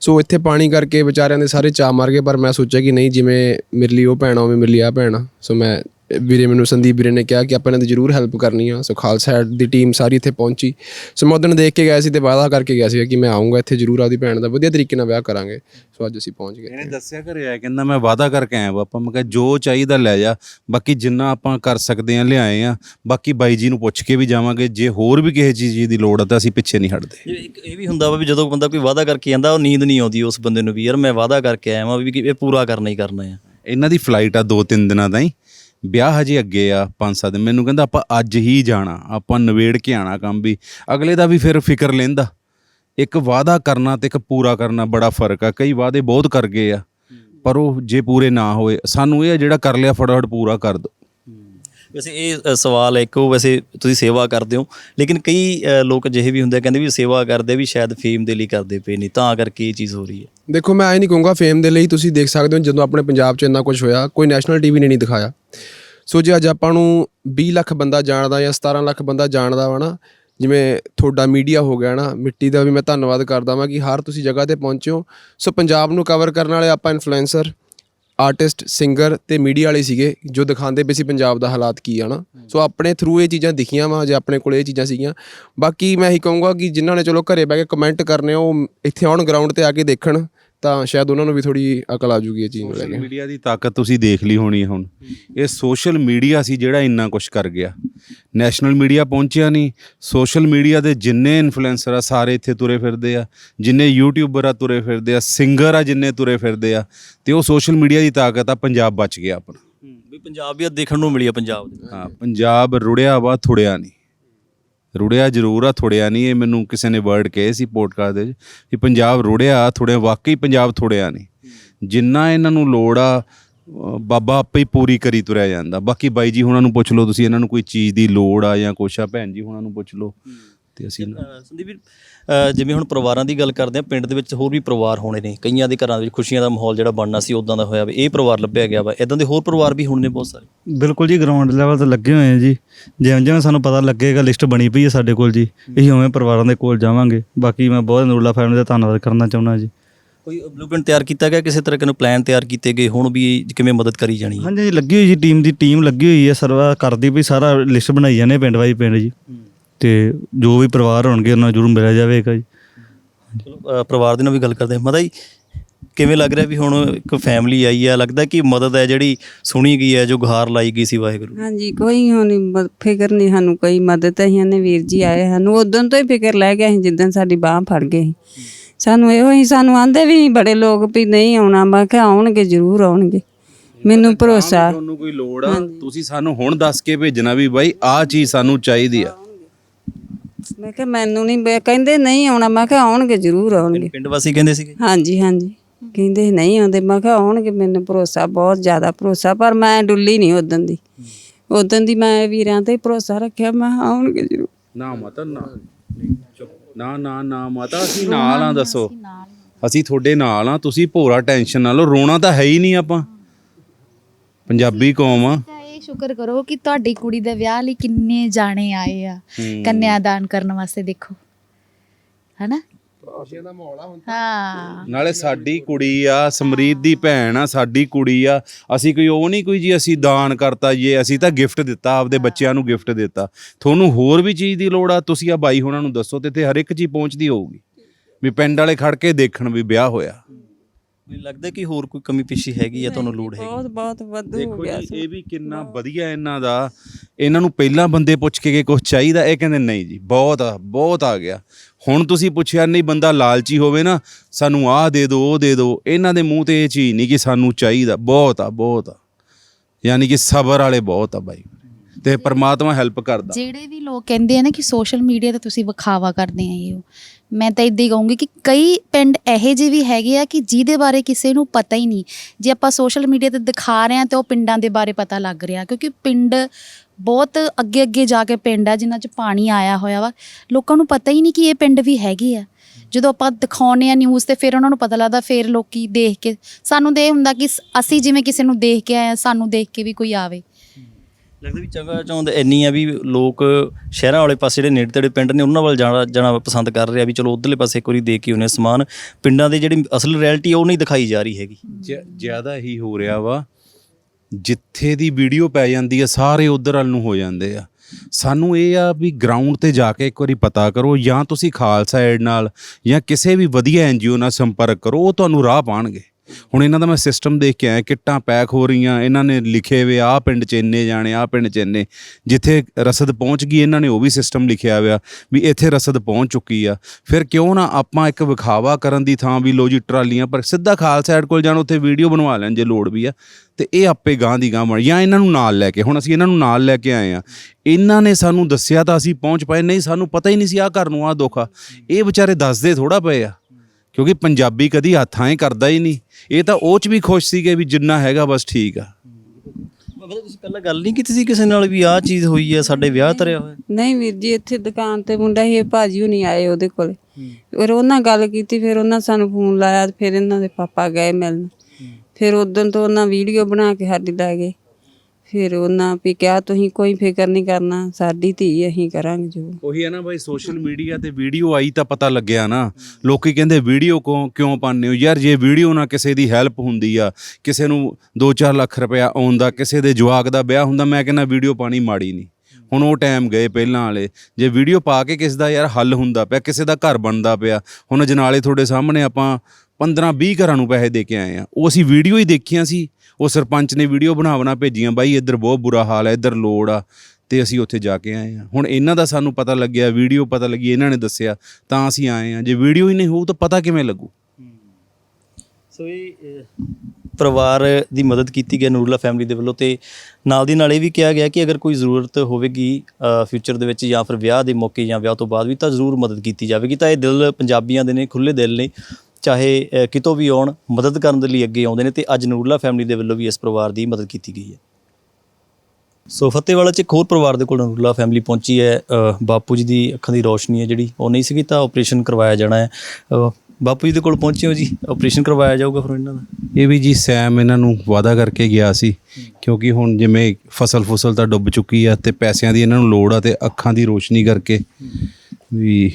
ਸੋ ਇੱਥੇ ਪਾਣੀ ਕਰਕੇ ਵਿਚਾਰਿਆਂ ਦੇ ਸਾਰੇ ਚਾਹ ਮਰ ਗਏ, ਪਰ ਮੈਂ ਸੋਚਿਆ ਕਿ ਨਹੀਂ, ਜਿਵੇਂ ਮੇਰੇ ਲਈ ਉਹ ਭੈਣ ਆ, ਉਵੇਂ ਮੇਰੇ ਲਈ ਆ ਭੈਣ ਆ। ਸੋ ਮੈਂ ਵੀਰੇ ਮੈਨੂੰ ਸੰਦੀਪ ਵੀਰੇ ਨੇ ਕਿਹਾ ਕਿ ਆਪਾਂ ਇਹਨਾਂ ਦੀ ਜ਼ਰੂਰ ਹੈਲਪ ਕਰਨੀ ਆ। ਸੋ ਖਾਲਸਾ ਐਡ ਦੀ ਟੀਮ ਸਾਰੀ ਇੱਥੇ ਪਹੁੰਚੀ। ਸੋ ਮੈਂ ਦੇਖ ਕੇ ਗਿਆ ਸੀ ਤੇ ਵਾਅਦਾ ਕਰਕੇ ਗਿਆ ਸੀ ਕਿ ਮੈਂ ਆਉਂਗਾ ਇੱਥੇ ਜ਼ਰੂਰ ਆਪਦੀ ਭੈਣ ਦਾ ਵਧੀਆ ਤਰੀਕੇ ਨਾਲ ਵਿਆਹ ਕਰਾਂਗੇ। ਸੋ ਅੱਜ ਅਸੀਂ ਪਹੁੰਚ ਗਏ ਇਹਨੇ ਦੱਸਿਆ ਘਰੇ ਆਇਆ ਕਹਿੰਦਾ ਮੈਂ ਵਾਅਦਾ ਕਰਕੇ ਆਇਆ ਬਾਪਾ ਮੈਂ ਕਿਹਾ ਜੋ ਚਾਹੀਦਾ ਲੈ ਜਾ। ਬਾਕੀ ਜਿੰਨਾ ਆਪਾਂ ਕਰ ਸਕਦੇ ਆ ਲਿਆਏ ਆ। ਬਾਕੀ ਬਾਈ ਜੀ ਨੂੰ ਪੁੱਛ ਕੇ ਵੀ ਜਾਵਾਂਗੇ। ਜੇ ਹੋਰ ਵੀ ਕਿਸੇ ਚੀਜ਼ ਦੀ ਲੋੜ ਆ ਤਾਂ ਅਸੀਂ ਪਿੱਛੇ ਨਹੀਂ ਹਟਦੇ। ਇਹ ਵੀ ਹੁੰਦਾ ਵਾ ਵੀ ਜਦੋਂ ਬੰਦਾ ਕੋਈ ਵਾਅਦਾ ਕਰਕੇ ਜਾਂਦਾ ਉਹ ਨੀਂਦ ਨਹੀਂ ਆਉਂਦੀ ਉਸ ਬੰਦੇ ਨੂੰ ਵੀ ਯਾਰ ਮੈਂ ਵਾਅਦਾ ਕਰਕੇ ਆਇਆ ਵਾਂ ਵੀ ਇਹ ਪੂਰਾ ਕਰਨਾ ਹੀ ਕਰਨਾ ਆ। ਇਹਨਾਂ ਦੀ ਫਲਾਈਟ ਆ ਦੋ ਤਿੰਨ ਦਿਨਾਂ ਦਾ ਹੀ ਵਿਆਹ ਹਜੇ ਅੱਗੇ ਆ, ਪੰਜ ਸੱਤ ਦਿਨ। ਮੈਨੂੰ ਕਹਿੰਦਾ, ਆਪਾਂ ਅੱਜ ਹੀ ਜਾਣਾ, ਆਪਾਂ ਨਵੇੜ ਕੇ ਆਣਾ ਕੰਮ ਵੀ। ਅਗਲੇ ਦਾ ਵੀ ਫਿਰ ਫਿਕਰ ਲੈਂਦਾ। ਇੱਕ ਵਾਅਦਾ ਕਰਨਾ ਤੇ ਇੱਕ ਪੂਰਾ ਕਰਨਾ ਬੜਾ ਫ਼ਰਕ ਆ। ਕਈ ਵਾਅਦੇ ਬਹੁਤ ਕਰ ਗਏ ਆ, ਪਰ ਉਹ ਜੇ ਪੂਰੇ ਨਾ ਹੋਏ, ਸਾਨੂੰ ਇਹ ਆ ਜਿਹੜਾ ਕਰ ਲਿਆ, ਫਟਾਫਟ ਪੂਰਾ ਕਰ ਦੋ। ਵੈਸੇ ਇਹ ਸਵਾਲ ਹੈ ਇੱਕ, ਉਹ ਵੈਸੇ ਤੁਸੀਂ ਸੇਵਾ ਕਰਦੇ ਹੋ, ਲੇਕਿਨ ਕਈ ਲੋਕ ਅਜਿਹੇ ਵੀ ਹੁੰਦੇ ਕਹਿੰਦੇ ਵੀ ਸੇਵਾ ਕਰਦੇ ਵੀ ਸ਼ਾਇਦ ਫੇਮ ਦੇ ਲਈ ਕਰਦੇ ਪਏ ਨਹੀਂ ਤਾਂ ਕਰਕੇ ਇਹ ਚੀਜ਼ ਹੋ ਰਹੀ ਹੈ। ਦੇਖੋ, ਮੈਂ ਐ ਨਹੀਂ ਕਹੂੰਗਾ ਫੇਮ ਦੇ ਲਈ ਤੁਸੀਂ ਦੇਖ ਸਕਦੇ ਹੋ ਜਦੋਂ ਆਪਣੇ ਪੰਜਾਬ 'ਚ ਇੰਨਾ ਕੁਝ ਹੋਇਆ, ਕੋਈ ਨੈਸ਼ਨਲ ਟੀਵੀ ਨੇ ਨਹੀਂ ਦਿਖਾਇਆ। ਸੋ ਜੇ ਅੱਜ ਆਪਾਂ ਨੂੰ 20 ਲੱਖ ਬੰਦਾ ਜਾਣਦਾ ਜਾਂ 17 ਲੱਖ ਬੰਦਾ ਜਾਣਦਾ ਵਾ ਨਾ, ਜਿਵੇਂ ਤੁਹਾਡਾ ਮੀਡੀਆ ਹੋ ਗਿਆ ਨਾ, ਮਿੱਟੀ ਦਾ ਵੀ ਮੈਂ ਧੰਨਵਾਦ ਕਰਦਾ ਵਾਂ ਕਿ ਹਰ ਤੁਸੀਂ ਜਗ੍ਹਾ ਤੇ ਪਹੁੰਚਿਓ ਸੋ ਪੰਜਾਬ ਨੂੰ ਕਵਰ ਕਰਨ ਵਾਲੇ ਆਪਾਂ ਇਨਫਲੂਐਂਸਰ ਆਰਟਿਸਟ ਸਿੰਗਰ ਤੇ ਮੀਡੀਆ ਵਾਲੇ ਸੀਗੇ, ਜੋ ਦਿਖਾਉਂਦੇ ਪਏ ਸੀ ਪੰਜਾਬ ਦਾ ਹਾਲਾਤ ਕੀ ਆ ਨਾ। ਸੋ ਆਪਣੇ ਥਰੂ ਇਹ ਚੀਜ਼ਾਂ ਦਿਖੀਆਂ ਵਾ, ਜੇ ਆਪਣੇ ਕੋਲ ਇਹ ਚੀਜ਼ਾਂ ਸੀਗੀਆਂ। ਬਾਕੀ ਮੈਂ ਇਹੀ ਕਹੂੰਗਾ ਕਿ ਜਿਨ੍ਹਾਂ ਨੇ ਚਲੋ ਘਰੇ ਬਹਿ ਕੇ ਕਮੈਂਟ ਕਰਨੇ ਉਹ ਇੱਥੇ ਆਉਣ ਗਰਾਊਂਡ ਤੇ ਆ ਕੇ ਦੇਖਣ। ਤਾਂ ਸ਼ਾਇਦ ਉਹਨਾਂ ਨੂੰ ਵੀ ਥੋੜੀ ਅਕਲ ਆ ਜੂਗੀ ਇਹ ਚੀਜ਼ ਨੂੰ ਲੈ ਸੋਸ਼ਲ ਕੇ। ਮੀਡੀਆ ਦੀ ਤਾਕਤ ਤੁਸੀਂ ਦੇਖ ਲਈ ਹੋਣੀ ਹੈ ਹੁਣ। ਇਹ ਸੋਸ਼ਲ ਮੀਡੀਆ ਸੀ ਜਿਹੜਾ ਇੰਨਾ ਕੁਝ ਕਰ ਗਿਆ। ਨੈਸ਼ਨਲ ਮੀਡੀਆ ਪਹੁੰਚਿਆ ਨਹੀਂ। ਸੋਸ਼ਲ ਮੀਡੀਆ ਦੇ ਜਿੰਨੇ ਇਨਫਲੂਐਂਸਰ ਆ ਸਾਰੇ ਇੱਥੇ ਤੁਰੇ ਫਿਰਦੇ ਆ। ਜਿੰਨੇ ਯੂਟਿਊਬਰ ਆ ਤੁਰੇ ਫਿਰਦੇ ਆ। ਸਿੰਗਰ ਆ ਜਿੰਨੇ ਤੁਰੇ ਫਿਰਦੇ ਆ। ਤੇ ਉਹ ਸੋਸ਼ਲ ਮੀਡੀਆ ਦੀ ਤਾਕਤ ਆ ਪੰਜਾਬ ਬਚ ਗਿਆ ਆਪਣਾ। ਵੀ ਪੰਜਾਬੀਅਤ ਦੇਖਣ ਨੂੰ ਮਿਲੀ ਆ ਪੰਜਾਬ ਦੇ। ਹਾਂ ਪੰਜਾਬ ਰੁੜਿਆ ਵਾ ਥੁੜਿਆ ਨਹੀਂ। ਰੁੜਿਆ ਜ਼ਰੂਰ ਆ ਥੋੜਿਆ ਨਹੀਂ, ਇਹ ਮੈਨੂੰ ਕਿਸੇ ਨੇ ਵਰਡ ਕਹੇ ਸੀ ਪੋਡਕਾਸਟ ਦੇ ਵਿੱਚ ਕਿ ਪੰਜਾਬ ਰੁੜਿਆ ਥੁੜਿਆ ਵਾਕਈ ਪੰਜਾਬ ਥੋੜਿਆ ਨਹੀਂ। ਜਿੰਨਾ ਇਹਨਾਂ ਨੂੰ ਲੋੜ ਆ ਬਾਬਾ ਆਪੇ ਹੀ ਪੂਰੀ ਕਰੀ ਤੁਰਿਆ ਜਾਂਦਾ। ਬਾਕੀ ਬਾਈ ਜੀ ਹੁਣਾਂ ਨੂੰ ਪੁੱਛ ਲਓ, ਤੁਸੀਂ ਇਹਨਾਂ ਨੂੰ ਕੋਈ ਚੀਜ਼ ਦੀ ਲੋੜ ਆ ਜਾਂ ਕੁਛ ਆ, ਭੈਣ ਜੀ ਹੁਣਾਂ ਨੂੰ ਪੁੱਛ ਲਓ। ਤੇ ਅਸੀਂ ਅ, ਸੰਦੀਪ ਵੀਰ ਅ, ਜਿਵੇਂ ਹੁਣ ਪਰਿਵਾਰਾਂ ਦੀ ਗੱਲ ਕਰਦੇ ਆ ਪਿੰਡ ਦੇ ਵਿੱਚ ਹੋਰ ਵੀ ਪਰਿਵਾਰ ਹੋਣੇ ਨੇ। ਕਈਆਂ ਦੇ ਘਰਾਂ ਦੇ ਵਿੱਚ ਖੁਸ਼ੀਆਂ ਦਾ ਮਾਹੌਲ ਜਿਹੜਾ ਬਣਨਾ ਸੀ ਉਦਾਂ ਦਾ ਹੋਇਆ ਵਾ। ਇਹ ਪਰਿਵਾਰ ਲੱਭਿਆ ਗਿਆ ਵਾ। ਇਦਾਂ ਦੇ ਹੋਰ ਪਰਿਵਾਰ ਵੀ ਹੋਣੇ ਨੇ ਬਹੁਤ ਸਾਰੇ। ਬਿਲਕੁਲ ਜੀ ਗਰਾਊਂਡ ਲੈਵਲ ਤੇ ਲੱਗੇ ਹੋਏ ਆ ਜੀ। ਜਿਵੇਂ ਜਿਵੇਂ ਸਾਨੂੰ ਪਤਾ ਲੱਗੇਗਾ ਲਿਸਟ ਬਣੀ ਪਈ ਹੈ ਸਾਡੇ ਕੋਲ ਜੀ। ਅਸੀਂ ਉਵੇਂ ਪਰਿਵਾਰਾਂ ਦੇ ਕੋਲ ਜਾਵਾਂਗੇ। ਬਾਕੀ ਮੈਂ ਬਹੁਤ ਨੂਰਲਾ ਫੈਮਿਲੀ ਦਾ ਧੰਨਵਾਦ ਕਰਨਾ ਚਾਹੁੰਦਾ ਜੀ। ਕੋਈ ਬਲੂਪ੍ਰਿੰਟ ਤਿਆਰ ਕੀਤਾ ਗਿਆ? ਕਿਸੇ ਤਰ੍ਹਾਂ ਦੇ ਪਲਾਨ ਤਿਆਰ ਕੀਤੇ ਗਏ ਹੁਣ ਵੀ ਕਿਵੇਂ ਮਦਦ ਕਰੀ ਜਾਣੀ ਹੈ? ਹਾਂਜੀ ਜੀ ਲੱਗੀ ਹੋਈ ਜੀ ਟੀਮ ਦੀ ਟੀਮ ਲੱਗੀ ਹੋਈ ਹੈ ਸਰਵਾ ਕਰਦੀ ਵੀ ਸਾਰਾ ਲਿਸਟ ਬਣਾਈ ਜਾਂਦੇ ਪਿੰਡ ਵਾਈ ਪਿੰਡ ਜੀ। ਤੇ ਜੋ ਵੀ ਪਰਿਵਾਰ ਹੋਣਗੇ ਉਹਨਾਂ ਨੂੰ ਜ਼ਰੂਰ ਮਿਲਿਆ ਜਾਵੇਗਾ ਜੀ। ਚਲੋ ਅ, ਪਰਿਵਾਰ ਦੇ ਨਾਲ ਵੀ ਗੱਲ ਕਰਦੇ ਹਾਂ। ਮਤਾ ਜੀ ਕਿਵੇਂ ਲੱਗ ਰਿਹਾ ਵੀ ਹੁਣ ਇੱਕ ਫੈਮਿਲੀ ਆਈ ਆ? ਲੱਗਦਾ ਕਿ ਮਦਦ ਹੈ ਜਿਹੜੀ ਸੁਣੀ ਗਈ ਹੈ ਜੋ ਗੁਹਾਰ ਲਾਈ ਗਈ ਸੀ ਵਾਹਿਗੁਰੂ। ਹਾਂਜੀ ਕੋਈ ਹੁਣ ਮ- ਫਿਕਰ ਨਹੀਂ ਸਾਨੂੰ ਕੋਈ ਮਦਦ ਅਸੀਂ ਨੇ ਵੀਰ ਜੀ ਆਏ। ਸਾਨੂੰ ਉਦੋਂ ਤੋਂ ਹੀ ਫਿਕਰ ਲੈ ਗਿਆ ਸੀ ਜਿੱਦਣ ਸਾਡੀ ਬਾਹ ਫੜ ਗਏ ਸੀ। ਸਾਨੂੰ ਇਹੋ ਹੀ ਸਾਨੂੰ ਆਂਦੇ ਵੀ ਸੀ ਬੜੇ ਲੋਕ ਵੀ ਨਹੀਂ ਆਉਣਾ। ਮੈਂ ਕਿਹਾ ਆਉਣਗੇ ਜ਼ਰੂਰ ਆਉਣਗੇ। ਮੈਨੂੰ ਭਰੋਸਾ। ਤੁਹਾਨੂੰ ਕੋਈ ਲੋੜ ਆ? ਤੁਸੀਂ ਸਾਨੂੰ ਹੁਣ ਦੱਸ ਕੇ ਭੇਜਣਾ ਵੀ ਬਾਈ ਆਹ ਚੀਜ਼ ਸਾਨੂੰ ਚਾਹੀਦੀ ਆ। ਮੈਂ ਕਿਹਾ ਮੈਨੂੰ ਨਹੀਂ ਕਹਿੰਦੇ ਨਹੀਂ ਆਉਣਾ ਮੈਂ ਕਿਹਾ ਆਉਣਗੇ ਜ਼ਰੂਰ ਆਉਣਗੇ। ਪਿੰਡ ਵਾਸੀ ਕਹਿੰਦੇ ਸੀਗੇ? ਹਾਂਜੀ ਹਾਂਜੀ। ਕਹਿੰਦੇ ਨਹੀਂ ਆਉਂਦੇ ਮੈਂ ਕਿਹਾ ਆਉਣਗੇ ਮੈਨੂੰ ਭਰੋਸਾ ਬਹੁਤ ਜ਼ਿਆਦਾ ਭਰੋਸਾ ਪਰ ਮੈਂ ਡੁੱਲੀ ਨਹੀਂ ਉਦੋਂ ਦੀ। ਉਦੋਂ ਦੀ ਮੈਂ ਵੀਰਾਂ ਤੇ ਭਰੋਸਾ ਰੱਖਿਆ ਮੈਂ ਕਿਹਾ ਆਉਣਗੇ ਜ਼ਰੂਰ। ਨਾ ਮਾਤਾ ਨਾ। ਨਾ ਨਾ ਨਾ ਮਾਤਾ ਅਸੀਂ ਨਾਲ ਆ ਦੱਸੋ। ਅਸੀਂ ਤੁਹਾਡੇ ਨਾਲ ਆ ਤੁਸੀਂ ਭੋਰਾ ਟੈਨਸ਼ਨ ਨਾ ਲਓ ਰੋਣਾ ਤਾਂ ਹੈ ਹੀ ਨਹੀਂ ਆਪਾਂ। ਪੰਜਾਬੀ ਕੌਮ ਆ। ਇਹ ਸ਼ੁਕਰ ਕਰੋ ਕਿ ਤੁਹਾਡੀ ਕੁੜੀ ਦੇ ਵਿਆਹ ਲਈ ਕਿੰਨੇ ਜਾਣੇ ਆਏ ਆ। ਕੰਨਿਆਦਾਨ ਕਰਨ ਵਾਸਤੇ ਦੇਖੋ। ਹਨਾ? ਖੁਸ਼ੀਆਂ ਦਾ ਮਾਹੌਲ ਆ ਹੁਣ ਹਾਂ। ਨਾਲੇ ਸਾਡੀ ਕੁੜੀ ਆ ਸਮਰੀਤ ਦੀ ਭੈਣ ਆ ਸਾਡੀ ਕੁੜੀ ਆ। ਅਸੀਂ ਕੋਈ ਉਹ ਨਹੀਂ ਕੋਈ ਜੀ ਅਸੀਂ ਦਾਨ ਕਰਤਾ ਜੇ ਅਸੀਂ ਤਾਂ ਗਿਫਟ ਦਿੱਤਾ ਆਪਦੇ ਬੱਚਿਆਂ ਨੂੰ ਗਿਫਟ ਦਿੱਤਾ। ਤੁਹਾਨੂੰ ਹੋਰ ਵੀ ਚੀਜ਼ ਦੀ ਲੋੜ ਆ ਤੁਸੀਂ ਆ ਬਾਈ ਹੁਣਾਂ ਨੂੰ ਦੱਸੋ ਤੇ ਇੱਥੇ ਹਰ ਇੱਕ ਚੀਜ਼ ਪਹੁੰਚਦੀ ਹੋਊਗੀ। ਵੀ ਪਿੰਡ ਵਾਲੇ ਖੜ ਕੇ ਦੇਖਣ ਵੀ ਵਿਆਹ ਹੋਇਆ। ਮੈਨੂੰ ਲੱਗਦਾ ਕਿ ਹੋਰ ਕੋਈ ਕਮੀ ਪੇਸ਼ੀ ਹੈਗੀ ਆ ਤੁਹਾਨੂੰ ਲੋੜ ਹੈਗੀ। ਬਹੁਤ ਬਹੁਤ ਵਾਧੂ ਹੋ ਦੇਖੋ ਗਿਆ ਜੀ ਸੀ। ਇਹ ਵੀ ਕਿੰਨਾ ਵਧੀਆ ਇਹਨਾਂ ਦਾ। ਇਹਨਾਂ ਨੂੰ ਪਹਿਲਾਂ ਬੰਦੇ ਪੁੱਛ ਕੇ ਕਿ ਕੁਝ ਚਾਹੀਦਾ ਇਹ ਕਹਿੰਦੇ ਨਹੀਂ ਜੀ ਬਹੁਤ ਆ ਬਹੁਤ ਆ ਗਿਆ। ਹੁਣ ਤੁਸੀਂ ਪੁੱਛਿਆ ਨਹੀਂ ਬੰਦਾ ਲਾਲਚੀ ਹੋਵੇ ਨਾ ਸਾਨੂੰ ਆਹ ਦੇ ਦਿਓ ਉਹ ਦੇ ਦਿਓ। ਇਹਨਾਂ ਦੇ ਮੂੰਹ ਤੇ ਇਹ ਚੀਜ਼ ਨਹੀਂ ਕਿ ਸਾਨੂੰ ਚਾਹੀਦਾ ਬਹੁਤ ਆ ਬਹੁਤ ਆ। ਯਾਨੀ ਕਿ ਸਬਰ ਵਾਲੇ ਬਹੁਤ ਆ ਬਾਈ। ਤੇ ਪਰਮਾਤਮਾ ਹੈਲਪ ਕਰਦਾ। ਜਿਹੜੇ ਵੀ ਲੋਕ ਕਹਿੰਦੇ ਆ ਨਾ ਕਿ ਸੋਸ਼ਲ ਮੀਡੀਆ ਤੇ ਤੁਸੀਂ ਵਿਖਾਵਾ ਕਰਦੇ ਆ ਇਹ ਉਹ। ਮੈਂ ਤਾਂ ਇਦਾਂ ਹੀ ਕਹੂੰਗੀ ਕਿ ਕਈ ਪਿੰਡ ਇਹੋ ਜਿਹੇ ਵੀ ਹੈਗੇ ਆ ਕਿ ਜਿਹਦੇ ਬਾਰੇ ਕਿਸੇ ਨੂੰ ਪਤਾ ਹੀ ਨਹੀਂ। ਜੇ ਆਪਾਂ ਸੋਸ਼ਲ ਮੀਡੀਆ ਤੇ ਦਿਖਾ ਰਹੇ ਆ ਤੇ ਉਹ ਪਿੰਡਾਂ ਦੇ ਬਾਰੇ ਪਤਾ ਲੱਗ ਰਿਹਾ, ਕਿਉਂਕਿ ਪਿੰਡ ਬਹੁਤ ਅੱਗੇ ਅੱਗੇ ਜਾ ਕੇ ਪਿੰਡ ਆ, ਜਿਨ੍ਹਾਂ 'ਚ ਪਾਣੀ ਆਇਆ ਹੋਇਆ ਵਾ। ਲੋਕਾਂ ਨੂੰ ਪਤਾ ਹੀ ਨਹੀਂ ਕਿ ਇਹ ਪਿੰਡ ਵੀ ਹੈਗੇ ਆ। ਜਦੋਂ ਆਪਾਂ ਦਿਖਾਉਂਦੇ ਆ ਨਿਊਜ਼ ਤੇ ਫਿਰ ਉਹਨਾਂ ਨੂੰ ਪਤਾ ਲੱਗਦਾ, ਫਿਰ ਲੋਕੀ ਦੇਖ ਕੇ, ਸਾਨੂੰ ਤੇ ਇਹ ਹੁੰਦਾ ਕਿ ਸ- ਅਸੀਂ ਜਿਵੇਂ ਕਿਸੇ ਨੂੰ ਦੇਖ ਕੇ ਆਏ ਆ ਸਾਨੂੰ ਦੇਖ ਕੇ ਵੀ ਕੋਈ ਆਵੇ। ਲੱਗਦਾ ਵੀ ਚੰਗਾ ਚਾਹੁੰਦੇ ਇੰਨੀ ਆ ਵੀ ਲੋਕ ਸ਼ਹਿਰਾਂ ਵਾਲੇ ਪਾਸੇ ਜਿਹੜੇ ਨੇੜੇ ਤੇੜੇ ਪਿੰਡ ਨੇ, ਉਹਨਾਂ ਵੱਲ ਜਾਣਾ ਜਾਣਾ ਪਸੰਦ ਕਰ ਰਿਹਾ ਵੀ ਚਲੋ ਉਧਰਲੇ ਪਾਸੇ ਇੱਕ ਵਾਰੀ ਦੇਖ ਕੇ ਉਹਨੇ ਸਮਾਨ। ਪਿੰਡਾਂ ਦੇ ਜਿਹੜੀ ਅਸਲ ਰਿਐਲਿਟੀ ਉਹ ਨਹੀਂ ਦਿਖਾਈ ਜਾ ਰਹੀ ਹੈਗੀ। ਜ਼ਿਆਦਾ ਹੀ ਹੋ ਰਿਹਾ ਵਾ, ਜਿੱਥੇ ਦੀ ਵੀਡੀਓ ਪੈ ਜਾਂਦੀ ਆ, ਸਾਰੇ ਉਧਰ ਵੱਲ ਨੂੰ ਹੋ ਜਾਂਦੇ ਆ। ਸਾਨੂੰ ਇਹ ਆ ਵੀ ਗਰਾਊਂਡ ਤੇ ਜਾ ਕੇ ਇੱਕ ਵਾਰੀ ਪਤਾ ਕਰੋ, ਜਾਂ ਤੁਸੀਂ ਖਾਲਸਾ ਏਡ ਨਾਲ ਜਾਂ ਕਿਸੇ ਵੀ ਵਧੀਆ ਐਨਜੀਓ ਨਾਲ ਸੰਪਰਕ ਕਰੋ, ਉਹ ਤੁਹਾਨੂੰ ਰਾਹ ਪਾਣਗੇ। ਹੁਣ ਇਹਨਾਂ ਦਾ ਮੈਂ ਸਿਸਟਮ ਦੇਖ ਕੇ ਆਇਆ, ਕਿੱਟਾਂ ਪੈਕ ਹੋ ਰਹੀਆਂ, ਇਹਨਾਂ ਨੇ ਲਿਖੇ ਹੋਏ ਆ ਪਿੰਡ ਚ ਇੰਨੇ ਜਾਣੇ ਆ ਪਿੰਡ ਚ ਇੰਨੇ। ਜਿੱਥੇ ਰਸਦ ਪਹੁੰਚ ਗਈ, ਇਹਨਾਂ ਨੇ ਉਹ ਵੀ ਸਿਸਟਮ ਲਿਖਿਆ ਹੋਇਆ ਵੀ ਇੱਥੇ ਰਸਦ ਪਹੁੰਚ ਚੁੱਕੀ ਆ। ਫਿਰ ਕਿਉਂ ਨਾ ਆਪਾਂ ਇੱਕ ਵਿਖਾਵਾ ਕਰਨ ਦੀ ਥਾਂ ਵੀ ਲੋ ਜੀ, ਟਰਾਲੀਆਂ ਪਰ ਸਿੱਧਾ ਖਾਲਸਾ ਏਡ ਕੋਲ ਜਾਣ, ਉੱਥੇ ਵੀਡੀਓ ਬਣਵਾ ਲੈਣ ਜੇ ਲੋੜ ਵੀ ਆ। ਤੇ ਇਹ ਆਪੇ ਗਾਂ ਦੀ ਗਾਂ ਬਣ, ਜਾਂ ਇਹਨਾਂ ਨੂੰ ਨਾਲ ਲੈ ਕੇ, ਹੁਣ ਅਸੀਂ ਇਹਨਾਂ ਨੂੰ ਨਾਲ ਲੈ ਕੇ ਆਏ ਆ। ਇਹਨਾਂ ਨੇ ਸਾਨੂੰ ਦੱਸਿਆ ਤਾਂ ਅਸੀਂ ਪਹੁੰਚ ਪਾਏ, ਨਹੀਂ ਸਾਨੂੰ ਪਤਾ ਹੀ ਨਹੀਂ ਸੀ ਆ ਘਰ ਨੂੰ ਆ ਦੁੱਖ ਆ। ਇਹ ਵਿਚਾਰੇ ਦੱਸਦੇ ਥੋੜਾ ਪਏ ਆ। ਕਿਉਂਕਿ ਪੰਜਾਬੀ ਕਦੀ ਹੱਥਾਂ ਹੀ ਕਰਦਾ ਹੀ ਨਹੀਂ। ਇਹ ਤਾਂ ਉਹ ਚ ਵੀ ਖੁਸ਼ ਸੀਗੇ ਵੀ ਜਿੰਨਾ ਹੈਗਾ ਬਸ ਠੀਕ ਆ। ਮਤਲਬ ਤੁਸੀਂ ਪਹਿਲਾਂ ਗੱਲ ਨਹੀਂ ਕੀਤੀ ਸੀ ਕਿਸੇ ਨਾਲ ਵੀ ਆਹ ਚੀਜ਼ ਹੋਈ ਹੈ ਸਾਡੇ ਵਿਆਹ ਧਰਿਆ ਹੋਇਆ? ਨਹੀਂ ਵੀਰ ਜੀ ਇੱਥੇ ਦੁਕਾਨ ਤੇ ਮੁੰਡਾ ਸੀ ਇਹ ਭਾਜੀ ਹੁਣੀ ਆਏ ਉਹਦੇ ਕੋਲੇ। ਫਿਰ ਉਹਨਾਂ ਗੱਲ ਕੀਤੀ ਫਿਰ ਉਹਨਾਂ ਸਾਨੂੰ ਫੋਨ ਲਾਇਆ ਫਿਰ ਇਹਨਾਂ ਦੇ ਪਾਪਾ ਗਏ ਮਿਲਣ। ਫਿਰ ਉਦੋਂ ਤੋਂ ਉਹਨਾਂ ਵੀਡੀਓ ਬਣਾ ਕੇ ਸਾਡੀ ਲੈ ਗਏ। ਫਿਰ ਉਹਨਾਂ ਵੀ ਕਿਹਾ, ਤੁਸੀਂ ਕੋਈ ਫਿਕਰ ਨਹੀਂ ਕਰਨਾ, ਸਾਡੀ ਧੀ ਅਸੀਂ ਕਰਾਂਗੇ ਜੋ ਉਹੀ ਹੈ ਨਾ ਬਾਈ ਸੋਸ਼ਲ ਮੀਡੀਆ ਤੇ ਵੀਡੀਓ ਆਈ ਤਾਂ ਪਤਾ ਲੱਗਿਆ ਨਾ। ਲੋਕੀ ਕਹਿੰਦੇ, ਵੀਡੀਓ ਕੋ, ਕਿਉਂ ਪਾਉਂਦੇ ਹੋ? ਯਾਰ, ਜੇ ਵੀਡੀਓ ਨਾਲ ਕਿਸੇ ਦੀ ਹੈਲਪ ਹੁੰਦੀ ਆ, ਕਿਸੇ ਨੂੰ 2-4 ਲੱਖ ਰੁਪਇਆ ਆਉਂਦਾ ਕਿਸੇ ਦੇ ਜਵਾਕ ਦਾ ਵਿਆਹ ਹੁੰਦਾ, ਮੈਂ ਕਹਿੰਦਾ ਵੀਡੀਓ ਪਾਣੀ ਮਾੜੀ ਨਹੀਂ। ਹੁਣ ਉਹ ਟਾਈਮ ਗਏ ਪਹਿਲਾਂ ਵਾਲੇ। ਜੇ ਵੀਡੀਓ ਪਾ ਕੇ ਕਿਸੇ ਦਾ ਯਾਰ ਹੱਲ ਹੁੰਦਾ ਪਿਆ, ਕਿਸੇ ਦਾ ਘਰ ਬਣਦਾ ਪਿਆ, ਹੁਣ ਜਨਾਲੇ ਤੁਹਾਡੇ ਸਾਹਮਣੇ ਆਪਾਂ 15-20 ਘਰਾਂ ਨੂੰ ਪੈਸੇ ਦੇ ਕੇ ਆਏ ਆ। ਉਹ ਅਸੀਂ ਵੀਡੀਓ ਹੀ ਦੇਖੀਆਂ ਸੀ। ਉਹ ਸਰਪੰਚ ਨੇ ਵੀਡੀਓ ਬਣਾਵਣਾ ਭੇਜੀਆਂ, ਬਾਈ ਇੱਧਰ ਬਹੁਤ ਬੁਰਾ ਹਾਲ ਹੈ, ਇੱਧਰ ਲੋੜ ਆ ਤੇ ਅਸੀਂ ਉੱਥੇ ਜਾ ਕੇ ਆਏ ਆ ਹੁਣ ਇਹਨਾਂ ਦਾ ਸਾਨੂੰ ਪਤਾ ਲੱਗਿਆ, ਵੀਡੀਓ ਪਤਾ ਲੱਗੀ, ਇਹਨਾਂ ਨੇ ਦੱਸਿਆ, ਤਾਂ ਅਸੀਂ ਆਏ ਆ ਜੇ ਵੀਡੀਓ ਹੀ ਨਹੀਂ ਹੋਊ ਤਾਂ ਪਤਾ ਕਿਵੇਂ ਲੱਗੂ? ਸੋ ਇਹ ਪਰਿਵਾਰ ਦੀ ਮਦਦ ਕੀਤੀ ਗਈ ਨੂਰਲਾ ਫੈਮਿਲੀ ਦੇ ਵੱਲੋਂ ਤੇ ਨਾਲ ਦੀ ਨਾਲ ਇਹ ਵੀ ਕਿਹਾ ਗਿਆ ਕਿ ਅਗਰ ਕੋਈ ਜ਼ਰੂਰਤ ਹੋਵੇਗੀ ਫਿਊਚਰ ਦੇ ਵਿੱਚ ਜਾਂ ਫਿਰ ਵਿਆਹ ਦੇ ਮੌਕੇ ਜਾਂ ਵਿਆਹ ਤੋਂ ਬਾਅਦ ਵੀ ਤਾਂ ਜ਼ਰੂਰ ਮਦਦ ਕੀਤੀ ਜਾਵੇਗੀ। ਤਾਂ ਇਹ ਦਿਲ ਪੰਜਾਬੀਆਂ ਦੇ ਨੇ ਖੁੱਲੇ ਦਿਲ ਨੇ। ਚਾਹੇ ਕਿਤੋਂ ਵੀ ਆਉਣ, ਮਦਦ ਕਰਨ ਦੇ ਲਈ ਅੱਗੇ ਆਉਂਦੇ ਨੇ ਤੇ ਅੱਜ ਨੂਰਲਾ ਫੈਮਿਲੀ ਦੇ ਵੱਲੋਂ ਵੀ ਇਸ ਪਰਿਵਾਰ ਦੀ ਮਦਦ ਕੀਤੀ ਗਈ ਹੈ। ਸੋ ਫਤਿਹਵਾਲਾ ਚ ਇੱਕ ਹੋਰ ਪਰਿਵਾਰ ਦੇ ਕੋਲ ਨੂਰਲਾ ਫੈਮਿਲੀ ਪਹੁੰਚੀ ਹੈ। ਬਾਪੂ ਜੀ ਦੀ ਅੱਖਾਂ ਦੀ ਰੋਸ਼ਨੀ ਹੈ ਜਿਹੜੀ, ਉਹ ਨਹੀਂ ਸੀਗੀ ਤਾਂ ਆਪਰੇਸ਼ਨ ਕਰਵਾਇਆ ਜਾਣਾ ਹੈ। ਬਾਪੂ ਜੀ ਦੇ ਕੋਲ ਪਹੁੰਚੇ ਹੋ ਜੀ? ਆਪਰੇਸ਼ਨ ਕਰਵਾਇਆ ਜਾਊਗਾ ਫਿਰ ਇਹਨਾਂ ਦਾ? ਇਹ ਵੀ ਜੀ ਸੈਮ ਇਹਨਾਂ ਨੂੰ ਵਾਅਦਾ ਕਰਕੇ ਗਿਆ ਸੀ, ਕਿਉਂਕਿ ਹੁਣ ਜਿਵੇਂ ਫਸਲ ਫੁਸਲ ਤਾਂ ਡੁੱਬ ਚੁੱਕੀ ਆ ਤੇ ਪੈਸਿਆਂ ਦੀ ਇਹਨਾਂ ਨੂੰ ਲੋੜ ਆ ਤੇ ਅੱਖਾਂ ਦੀ ਰੋਸ਼ਨੀ ਕਰਕੇ ਵੀ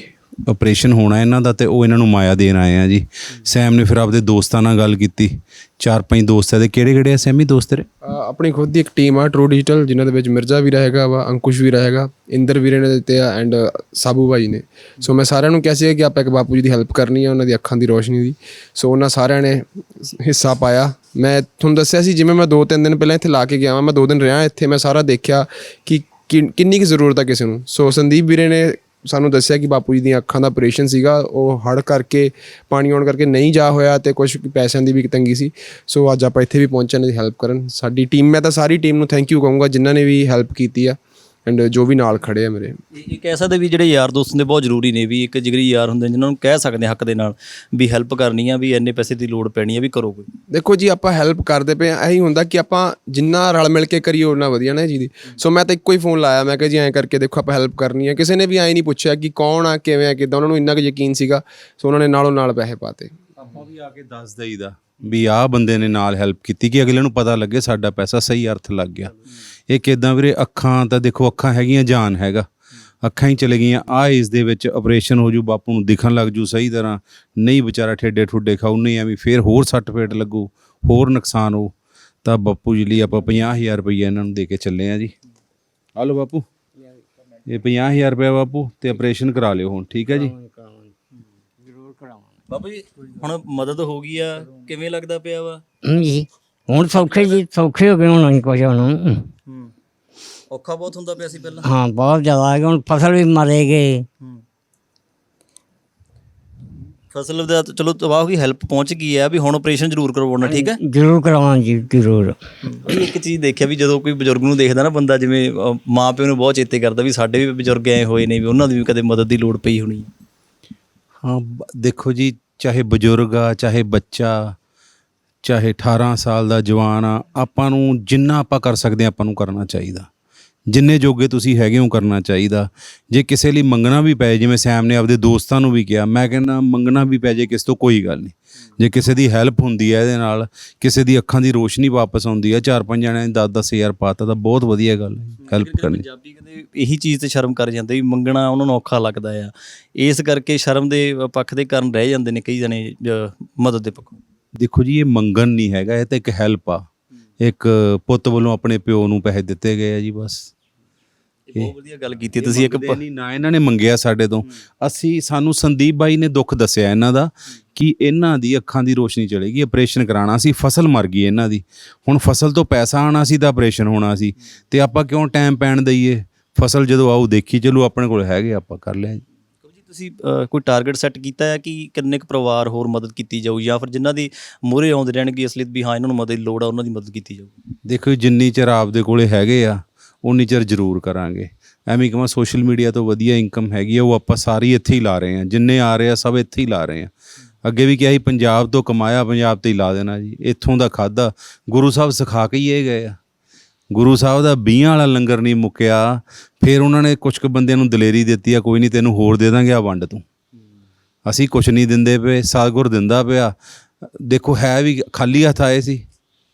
ਆਪਰੇਸ਼ਨ ਹੋਣਾ ਇਹਨਾਂ ਦਾ ਤੇ ਉਹ ਇਹਨਾਂ ਨੂੰ ਮਾਇਆ ਦੇਣ ਆਏ ਆ ਜੀ। ਸੈਮ ਨੇ ਫਿਰ ਆਪਦੇ ਦੋਸਤਾਂ ਨਾਲ ਗੱਲ ਕੀਤੀ। ਚਾਰ ਪੰਜ ਦੋਸਤ ਆ ਕਿਹੜੇ ਕਿਹੜੇ ਆ ਸੈਮੀ ਦੋਸਤ ਤੇਰੇ? ਆਪਣੀ ਖੁਦ ਦੀ ਇੱਕ ਟੀਮ ਆ ਟਰੂ ਡਿਜੀਟਲ ਜਿਨ੍ਹਾਂ ਦੇ ਵਿੱਚ ਮਿਰਜ਼ਾ ਵੀ ਰਹੇਗਾ ਵਾ, ਅੰਕੁਸ਼ ਵੀ ਰਹੇਗਾ, ਇੰਦਰ ਵੀਰੇ ਨੇ ਦਿੱਤੇ ਆ ਐਂਡ ਸਾਬੂ ਭਾਈ ਨੇ। ਸੋ ਮੈਂ ਸਾਰਿਆਂ ਨੂੰ ਕਿਹਾ ਸੀ ਕਿ ਆਪਾਂ ਇੱਕ ਬਾਪੂ ਜੀ ਦੀ ਹੈਲਪ ਕਰਨੀ ਆ, ਉਹਨਾਂ ਦੀ ਅੱਖਾਂ ਦੀ ਰੋਸ਼ਨੀ ਦੀ। ਸੋ ਉਹਨਾਂ ਸਾਰਿਆਂ ਨੇ ਹਿੱਸਾ ਪਾਇਆ। ਮੈਂ ਤੁਹਾਨੂੰ ਦੱਸਿਆ ਸੀ, ਜਿਵੇਂ ਮੈਂ 2-3 ਦਿਨ ਪਹਿਲਾਂ ਇੱਥੇ ਲਾ ਕੇ ਗਿਆ ਵਾਂ, ਮੈਂ 2 ਦਿਨ ਰਿਹਾ ਇੱਥੇ, ਮੈਂ ਸਾਰਾ ਦੇਖਿਆ ਕਿ ਕਿ- ਕਿੰਨੀ ਕੁ ਜ਼ਰੂਰਤ ਆ ਕਿਸੇ ਨੂੰ। ਸੋ ਸੰਦੀਪ ਵੀਰੇ ਨੇ ਸਾਨੂੰ ਦੱਸਿਆ ਕਿ ਬਾਪੂ ਜੀ ਦੀਆਂ ਅੱਖਾਂ ਦਾ ਆਪਰੇਸ਼ਨ ਸੀਗਾ, ਉਹ ਹੜ ਕਰਕੇ, ਪਾਣੀ ਆਉਣ ਕਰਕੇ ਨਹੀਂ ਜਾ ਹੋਇਆ ਤੇ ਕੁਝ ਪੈਸਿਆਂ ਦੀ ਵੀ ਤੰਗੀ ਸੀ। ਸੋ ਅੱਜ ਆਪਾਂ ਇੱਥੇ ਵੀ ਪਹੁੰਚਣ ਦੀ ਹੈਲਪ ਕਰਨ। ਸਾਡੀ ਟੀਮ ਮੈਂ ਤਾਂ ਸਾਰੀ ਟੀਮ ਨੂੰ ਥੈਂਕ ਯੂ ਕਹੂੰਗਾ, ਜਿਨ੍ਹਾਂ ਨੇ ਵੀ ਹੈਲਪ ਕੀਤੀ ਆ। ਐਂਡ ਜੋ ਵੀ ਨਾਲ ਖੜੇ ਆ ਮੇਰੇ। ਇਹ ਕਹਿ ਸਕਦੇ ਵੀ ਜਿਹੜੇ ਯਾਰ ਦੋਸਤ ਹੁੰਦੇ ਬਹੁਤ ਜ਼ਰੂਰੀ ਨੇ ਵੀ ਇੱਕ ਜਿਗਰੀ ਯਾਰ ਹੁੰਦੇ ਨੇ ਜਿਨ੍ਹਾਂ ਨੂੰ ਕਹਿ ਸਕਦੇ ਹੱਕ ਦੇ ਨਾਲ ਵੀ ਹੈਲਪ ਕਰਨੀ ਆ ਵੀ ਇੰਨੇ ਪੈਸੇ ਦੀ ਲੋੜ ਪੈਣੀ ਆ ਵੀ ਕਰੋ ਕੋਈ। ਦੇਖੋ ਜੀ ਆਪਾਂ ਹੈਲਪ ਕਰਦੇ ਪਏ ਆ। ਇਹੀ ਹੁੰਦਾ ਕਿ ਆਪਾਂ ਜਿੰਨਾ ਰਲ ਮਿਲ ਕੇ ਕਰੀਏ ਉਹਨਾਂ ਵਧੀਆ ਨਾ ਜੀ। ਦੀ ਸੋ ਮੈਂ ਤਾਂ ਇੱਕੋ ਹੀ ਫੋਨ ਲਾਇਆ। ਮੈਂ ਕਿਹਾ ਜੀ ਐਂ ਕਰਕੇ ਦੇਖੋ ਆਪਾਂ ਹੈਲਪ ਕਰਨੀ ਆ। ਕਿਸੇ ਨੇ ਵੀ ਐਂ ਨਹੀਂ ਪੁੱਛਿਆ ਕਿ ਕੌਣ ਆ ਕਿਵੇਂ ਆ ਕਿਦਾਂ। ਉਹਨਾਂ ਨੂੰ ਇੰਨਾ ਕੁ ਯਕੀਨ ਸੀਗਾ। ਸੋ ਉਹਨਾਂ ਨੇ ਨਾਲੋਂ ਨਾਲ ਪੈਸੇ ਪਾਤੇ। ਆਪਾਂ ਵੀ ਆ ਕੇ ਦੱਸ ਦਈਦਾ। ਵੀ ਆਹ ਬੰਦੇ ਨੇ ਨਾਲ ਹੈਲਪ ਕੀਤੀ ਕਿ ਅਗਲੇ ਨੂੰ ਪਤਾ ਲੱਗੇ ਸਾਡਾ ਪੈਸਾ ਸਹੀ ਅਰਥ ਲੱਗ ਗਿਆ। ਇਹ ਕਿਦਾਂ ਵੀਰੇ? ਅੱਖਾਂ ਤਾਂ ਦੇਖੋ, ਅੱਖਾਂ ਹੈਗੀਆਂ, ਜਾਨ ਹੈਗਾ। ਅੱਖਾਂ ਹੀ ਚਲੇ ਗਈਆਂ। ਆ ਇਸ ਦੇ ਵਿੱਚ ਆਪਰੇਸ਼ਨ ਹੋ ਜੂ, ਬਾਪੂ ਨੂੰ ਦਿਖਣ ਲੱਗ ਜੂ ਸਹੀ ਤਰ੍ਹਾਂ। ਨਹੀਂ ਵਿਚਾਰਾ ਠੇਡੇ ਠੁੱਡੇ ਖਾਊ, ਨਹੀਂ ਐਵੇਂ ਫੇਰ ਹੋਰ ਸੱਟ ਫੇਟ ਲੱਗੂ, ਹੋਰ ਨੁਕਸਾਨ ਹੋ ਤਾਂ ਬਾਪੂ ਜੀ ਲਈ ਆਪਾਂ 50000 ਰੁਪਏ ਇਹਨਾਂ ਨੂੰ ਦੇ ਕੇ ਚੱਲੇ ਆ ਜੀ। ਆ ਲਓ ਬਾਪੂ। ਇਹ 50000 ਰੁਪਏ ਬਾਪੂ, ਤੇ ਆਪਰੇਸ਼ਨ ਕਰਾ ਲਿਓ ਹੁਣ, ਠੀਕ ਹੈ ਜੀ? ਬਾਬਾ ਜੀ ਹੁਣ ਮਦਦ ਹੋ ਗਈ ਆ ਕਿਵੇਂ ਲੱਗਦਾ ਪਿਆ ਵਾ? ਜੀ ਹੁਣ ਸੌਖੇ ਜੀ ਸੌਖੇ ਹੋ ਗਏ ਹੁਣ ਅਸੀਂ ਕੁਛ ਹੁਣ ਹੂੰ। ਔਖਾ ਬਹੁਤ ਹੁੰਦਾ ਪਿਆ ਸੀ ਪਹਿਲਾਂ? ਹਾਂ ਬਹੁਤ ਜ਼ਿਆਦਾ ਆ ਗਿਆ ਹੁਣ ਫਸਲ ਵੀ ਮਰੇ ਗਏ। ਹੂੰ। ਫਸਲ ਦਾ ਤਾਂ ਚਲੋ ਤਬਾਹ ਹੋ ਗਈ ਹੈਲਪ ਪਹੁੰਚ ਗਈ ਹੈ ਵੀ ਹੁਣ ਆਪਰੇਸ਼ਨ ਜ਼ਰੂਰ ਕਰਵਾਉਣਾ ਠੀਕ ਹੈ ਜ਼ਰੂਰ ਕਰਾਵਾਂ ਜੀ ਜ਼ਰੂਰ। ਇਹ ਇੱਕ ਚੀਜ਼ ਦੇਖਿਆ ਵੀ ਜਦੋਂ ਕੋਈ ਬਜ਼ੁਰਗ ਨੂੰ ਦੇਖਦਾ ਨਾ ਬੰਦਾ ਜਿਵੇਂ ਮਾਂ ਪਿਓ ਨੂੰ ਬਹੁਤ ਚੇਤੇ ਕਰਦਾ ਵੀ ਸਾਡੇ ਵੀ ਬਜ਼ੁਰਗ ਐ ਹੋਏ ਨੇ ਵੀ ਉਹਨਾਂ ਦੀ ਵੀ ਕਦੇ ਮਦਦ ਦੀ ਲੋੜ ਪਈ ਹੋਣੀ। ਹਾਂ, ਬ- ਦੇਖੋ ਜੀ, ਚਾਹੇ ਬਜ਼ੁਰਗ ਆ, ਚਾਹੇ ਬੱਚਾ, ਚਾਹੇ 18 ਸਾਲ ਦਾ ਜਵਾਨ ਆ, ਆਪਾਂ ਨੂੰ ਜਿੰਨਾ ਆਪਾਂ ਕਰ ਸਕਦੇ ਆ, ਆਪਾਂ ਨੂੰ ਕਰਨਾ ਚਾਹੀਦਾ। ਜਿੰਨੇ ਜੋਗੇ ਤੁਸੀਂ ਹੈਗੇ ਹੋ ਕਰਨਾ ਚਾਹੀਦਾ। ਜੇ ਕਿਸੇ ਲਈ ਮੰਗਣਾ ਵੀ ਪਏ ਜਿਵੇਂ ਸੈਮ ਨੇ ਆਪਦੇ ਦੋਸਤਾਂ ਨੂੰ ਵੀ ਕਿਹਾ ਮੈਂ ਕਹਿੰਦਾ ਮੰਗਣਾ ਵੀ ਪੈ ਜੇ ਕਿਸ ਤੋਂ ਕੋਈ ਗੱਲ ਨਹੀਂ। ਜੇ ਕਿਸੇ ਦੀ ਹੈਲਪ ਹੁੰਦੀ ਹੈ ਇਹਦੇ ਨਾਲ ਕਿਸੇ ਦੀ ਅੱਖਾਂ ਦੀ ਰੋਸ਼ਨੀ ਵਾਪਸ ਆਉਂਦੀ ਹੈ ਚਾਰ ਪੰਜ ਜਣਿਆਂ ਨੇ 10 ਹਜ਼ਾਰ ਪਾਤਾ ਤਾਂ ਬਹੁਤ ਵਧੀਆ ਗੱਲ ਹੈ ਹੈਲਪ ਕਰਨੀ। ਪੰਜਾਬੀ ਕਹਿੰਦੇ ਇਹੀ ਚੀਜ਼ ਤੇ ਸ਼ਰਮ ਕਰ ਜਾਂਦੇ ਵੀ ਮੰਗਣਾ ਉਹਨਾਂ ਨੂੰ ਔਖਾ ਲੱਗਦਾ ਆ। ਇਸ ਕਰਕੇ ਸ਼ਰਮ ਦੇ ਪੱਖ ਦੇ ਕਾਰਨ ਰਹਿ ਜਾਂਦੇ ਨੇ ਕਈ ਜਣੇ ਮਦਦ ਦੇ ਪੱਖੋਂ। ਦੇਖੋ ਜੀ ਇਹ ਮੰਗਣ ਨਹੀਂ ਹੈਗਾ ਇਹ ਤਾਂ ਇੱਕ ਹੈਲਪ ਆ। ਇੱਕ ਪੁੱਤ ਵੱਲੋਂ ਆਪਣੇ ਪਿਓ ਨੂੰ ਪੈਸੇ ਦਿੱਤੇ ਗਏ ਆ ਜੀ ਬਸ। ਇਹ ਬਹੁਤ ਵਧੀਆ ਗੱਲ ਕੀਤੀ ਤੁਸੀਂ ਇੱਕ ਨਹੀਂ ਨਾ ਇਹਨਾਂ ਨੇ ਮੰਗਿਆ ਸਾਡੇ ਤੋਂ। ਅਸੀਂ ਸਾਨੂੰ ਸੰਦੀਪ ਬਾਈ ਨੇ ਦੁੱਖ ਦੱਸਿਆ ਇਹਨਾਂ ਦਾ ਕਿ ਇਹਨਾਂ ਦੀ ਅੱਖਾਂ ਦੀ ਰੋਸ਼ਨੀ ਚਲੇਗੀ ਆਪਰੇਸ਼ਨ ਕਰਾਉਣਾ ਸੀ ਫਸਲ ਮਰ ਗਈ ਇਹਨਾਂ ਦੀ। ਹੁਣ ਫਸਲ ਤੋਂ ਪੈਸਾ ਆਣਾ ਸੀ ਤਾਂ ਆਪਰੇਸ਼ਨ ਹੋਣਾ ਸੀ। ਤੇ ਆਪਾਂ ਕਿਉਂ ਟਾਈਮ ਪੈਣ ਦਈਏ? ਫਸਲ ਜਦੋਂ ਆਊ ਦੇਖੀ ਚਲੋ ਆਪਣੇ ਕੋਲ ਹੈਗੇ ਆਪਾਂ ਕਰ ਲਿਆ। ਜੀ। ਤੁਸੀਂ ਕੋਈ ਟਾਰਗੇਟ ਸੈੱਟ ਕੀਤਾ ਹੈ ਕਿ ਕਿੰਨੇ ਕੁ ਪਰਿਵਾਰ ਹੋਰ ਮਦਦ ਕੀਤੀ ਜਾਊ ਜਾਂ ਫਿਰ ਜਿਨ੍ਹਾਂ ਦੀ ਮੂਹਰੇ ਆਉਂਦੇ ਰਹਿਣਗੇ ਅਸਲੀਤ ਵੀ ਹਾਂ ਇਹਨਾਂ ਨੂੰ ਮਦਦ ਦੀ ਲੋੜ ਆ ਉਹਨਾਂ ਦੀ ਮਦਦ ਕੀਤੀ ਜਾਊ? ਦੇਖੋ ਜੀ, ਜਿੰਨੀ ਚਿਰ ਆਪਦੇ ਕੋਲੇ ਹੈਗੇ ਆ ਉਨੀ ਚਿਰ ਜ਼ਰੂਰ ਕਰਾਂਗੇ। ਐਵੇਂ ਕਹਾਂ ਸੋਸ਼ਲ ਮੀਡੀਆ ਤੋਂ ਵਧੀਆ ਇਨਕਮ ਹੈਗੀ ਆ ਉਹ ਆਪਾਂ ਸਾਰੀ ਇੱਥੇ ਹੀ ਲਾ ਰਹੇ ਆ। ਜਿੰਨੇ ਆ ਰਹੇ ਆ ਸਭ ਇੱਥੇ ਹੀ ਲਾ ਰਹੇ ਆ। ਅੱਗੇ ਵੀ ਕਿਹਾ ਸੀ ਪੰਜਾਬ ਤੋਂ ਕਮਾਇਆ ਪੰਜਾਬ ਤੇ ਹੀ ਲਾ ਦੇਣਾ ਜੀ। ਇੱਥੋਂ ਦਾ ਖਾਦਾ ਗੁਰੂ ਸਾਹਿਬ ਸਿਖਾ ਕੇ ਹੀ ਇਹ ਗਏ ਆ। ਗੁਰੂ ਸਾਹਿਬ ਦਾ ਬੀਆਂ ਵਾਲਾ ਲੰਗਰ ਨਹੀਂ ਮੁੱਕਿਆ ਫਿਰ ਉਹਨਾਂ ਨੇ ਕੁਝ ਕੁ ਬੰਦਿਆਂ ਨੂੰ ਦਲੇਰੀ ਦਿੱਤੀ ਆ ਕੋਈ ਨਹੀਂ ਤੈਨੂੰ ਹੋਰ ਦੇ ਦਾਂਗੇ ਆ ਵੰਡ ਤੂੰ। ਅਸੀਂ ਕੁਝ ਨਹੀਂ ਦਿੰਦੇ ਪਏ ਸਤਿਗੁਰ ਦਿੰਦਾ ਪਿਆ। ਦੇਖੋ ਹੈ ਵੀ ਖਾਲੀ ਹੱਥ ਆਏ ਸੀ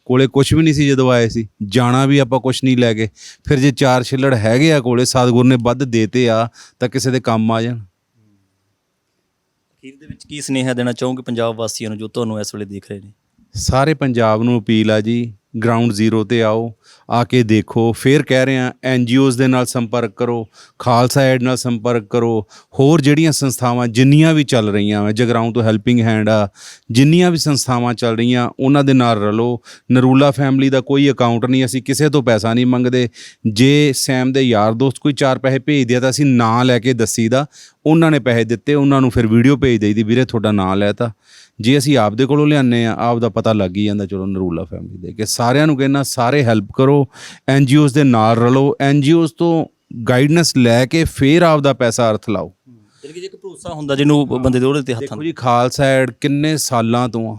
ਕੋਲੇ ਕੁਝ ਵੀ ਨਹੀਂ ਸੀ ਜਦੋਂ ਆਏ ਸੀ ਜਾਣਾ ਵੀ ਆਪਾਂ ਕੁਝ ਨਹੀਂ ਲੈ ਗਏ ਫਿਰ ਜੇ ਚਾਰ ਛਿੱਲੜ ਹੈਗੇ ਆ ਕੋਲੇ ਸਤਿਗੁਰ ਨੇ ਵੱਧ ਦੇਤੇ ਆ ਤਾਂ ਕਿਸੇ ਦੇ ਕੰਮ ਆ ਜਾਣ। ਅਖੀਰ ਦੇ ਵਿੱਚ ਕੀ ਸੁਨੇਹਾ ਦੇਣਾ ਚਾਹੋਗੇ ਪੰਜਾਬ ਵਾਸੀਆਂ ਨੂੰ ਜੋ ਤੁਹਾਨੂੰ ਇਸ ਵੇਲੇ ਦੇਖ ਰਹੇ ਨੇ? ਸਾਰੇ ਪੰਜਾਬ ਨੂੰ ਅਪੀਲ ਆ ਜੀ ਗਰਾਊਂਡ ਜ਼ੀਰੋ ਤੇ ਆਓ, ਆ ਕੇ ਦੇਖੋ, ਫਿਰ ਕਹਿ ਰਹੇ ਆ ਐਨਜੀਓਜ਼ ਦੇ ਨਾਲ ਸੰਪਰਕ ਕਰੋ, ਖਾਲਸਾ ਐਡ ਨਾਲ ਸੰਪਰਕ ਕਰੋ, ਹੋਰ ਜਿਹੜੀਆਂ ਸੰਸਥਾਵਾਂ ਜਿੰਨੀਆਂ ਵੀ ਚੱਲ ਰਹੀਆਂ ਵਾ, ਜਗਰਾਉਂ ਤੋਂ ਹੈਲਪਿੰਗ ਹੈਂਡ ਆ, ਜਿੰਨੀਆਂ ਵੀ ਸੰਸਥਾਵਾਂ ਚੱਲ ਰਹੀਆਂ, ਉਹਨਾਂ ਦੇ ਨਾਲ ਰਲੋ। ਨਰੂਲਾ ਫੈਮਿਲੀ ਦਾ ਕੋਈ ਅਕਾਊਂਟ ਨਹੀਂ, ਅਸੀਂ ਕਿਸੇ ਤੋਂ ਪੈਸਾ ਨਹੀਂ ਮੰਗਦੇ। ਜੇ ਸੈਮ ਦੇ ਯਾਰ ਦੋਸਤ ਕੋਈ ਚਾਰ ਪੈਸੇ ਭੇਜ ਦਿਆ ਤਾਂ ਅਸੀਂ ਨਾਂ ਲੈ ਕੇ ਦੱਸੀਦਾ ਉਹਨਾਂ ਨੇ ਪੈਸੇ ਦਿੱਤੇ, ਉਹਨਾਂ ਨੂੰ ਫਿਰ ਵੀਡੀਓ ਭੇਜ ਦੇਈਦੀ ਵੀਰੇ ਤੁਹਾਡਾ ਨਾਂ ਲੈਤਾ। ਜੇ ਅਸੀਂ ਆਪਦੇ ਕੋਲੋਂ ਲਿਆਨੇ ਆ ਆਪ ਦਾ ਪਤਾ ਲੱਗ ਹੀ ਜਾਂਦਾ, ਚਲੋ ਨਰੂਲਾ ਫੈਮਿਲੀ ਦੇ ਕੇ। ਸਾਰਿਆਂ ਨੂੰ ਕਹਿੰਦਾ ਸਾਰੇ ਹੈਲਪ ਕਰੋ ਐਨਜੀਓਜ਼ ਦੇ ਨਾਲ ਰਲੋ ਐਨਜੀਓਜ਼ ਤੋਂ ਗਾਈਡਨੈਸ ਲੈ ਕੇ ਫੇਰ ਆਪ ਦਾ ਪੈਸਾ ਅਰਥ ਲਾਓ। ਯਾਨੀ ਕਿ ਜੇ ਇੱਕ ਭਰੋਸਾ ਹੁੰਦਾ ਜਿਹਨੂੰ ਬੰਦੇ ਦੇ ਉਹਦੇ ਤੇ ਹੱਥਾਂ ਦੇਖੋ ਜੀ ਖਾਲਸਾ ਐਡ ਕਿੰਨੇ ਸਾਲਾਂ ਤੋਂ ਆ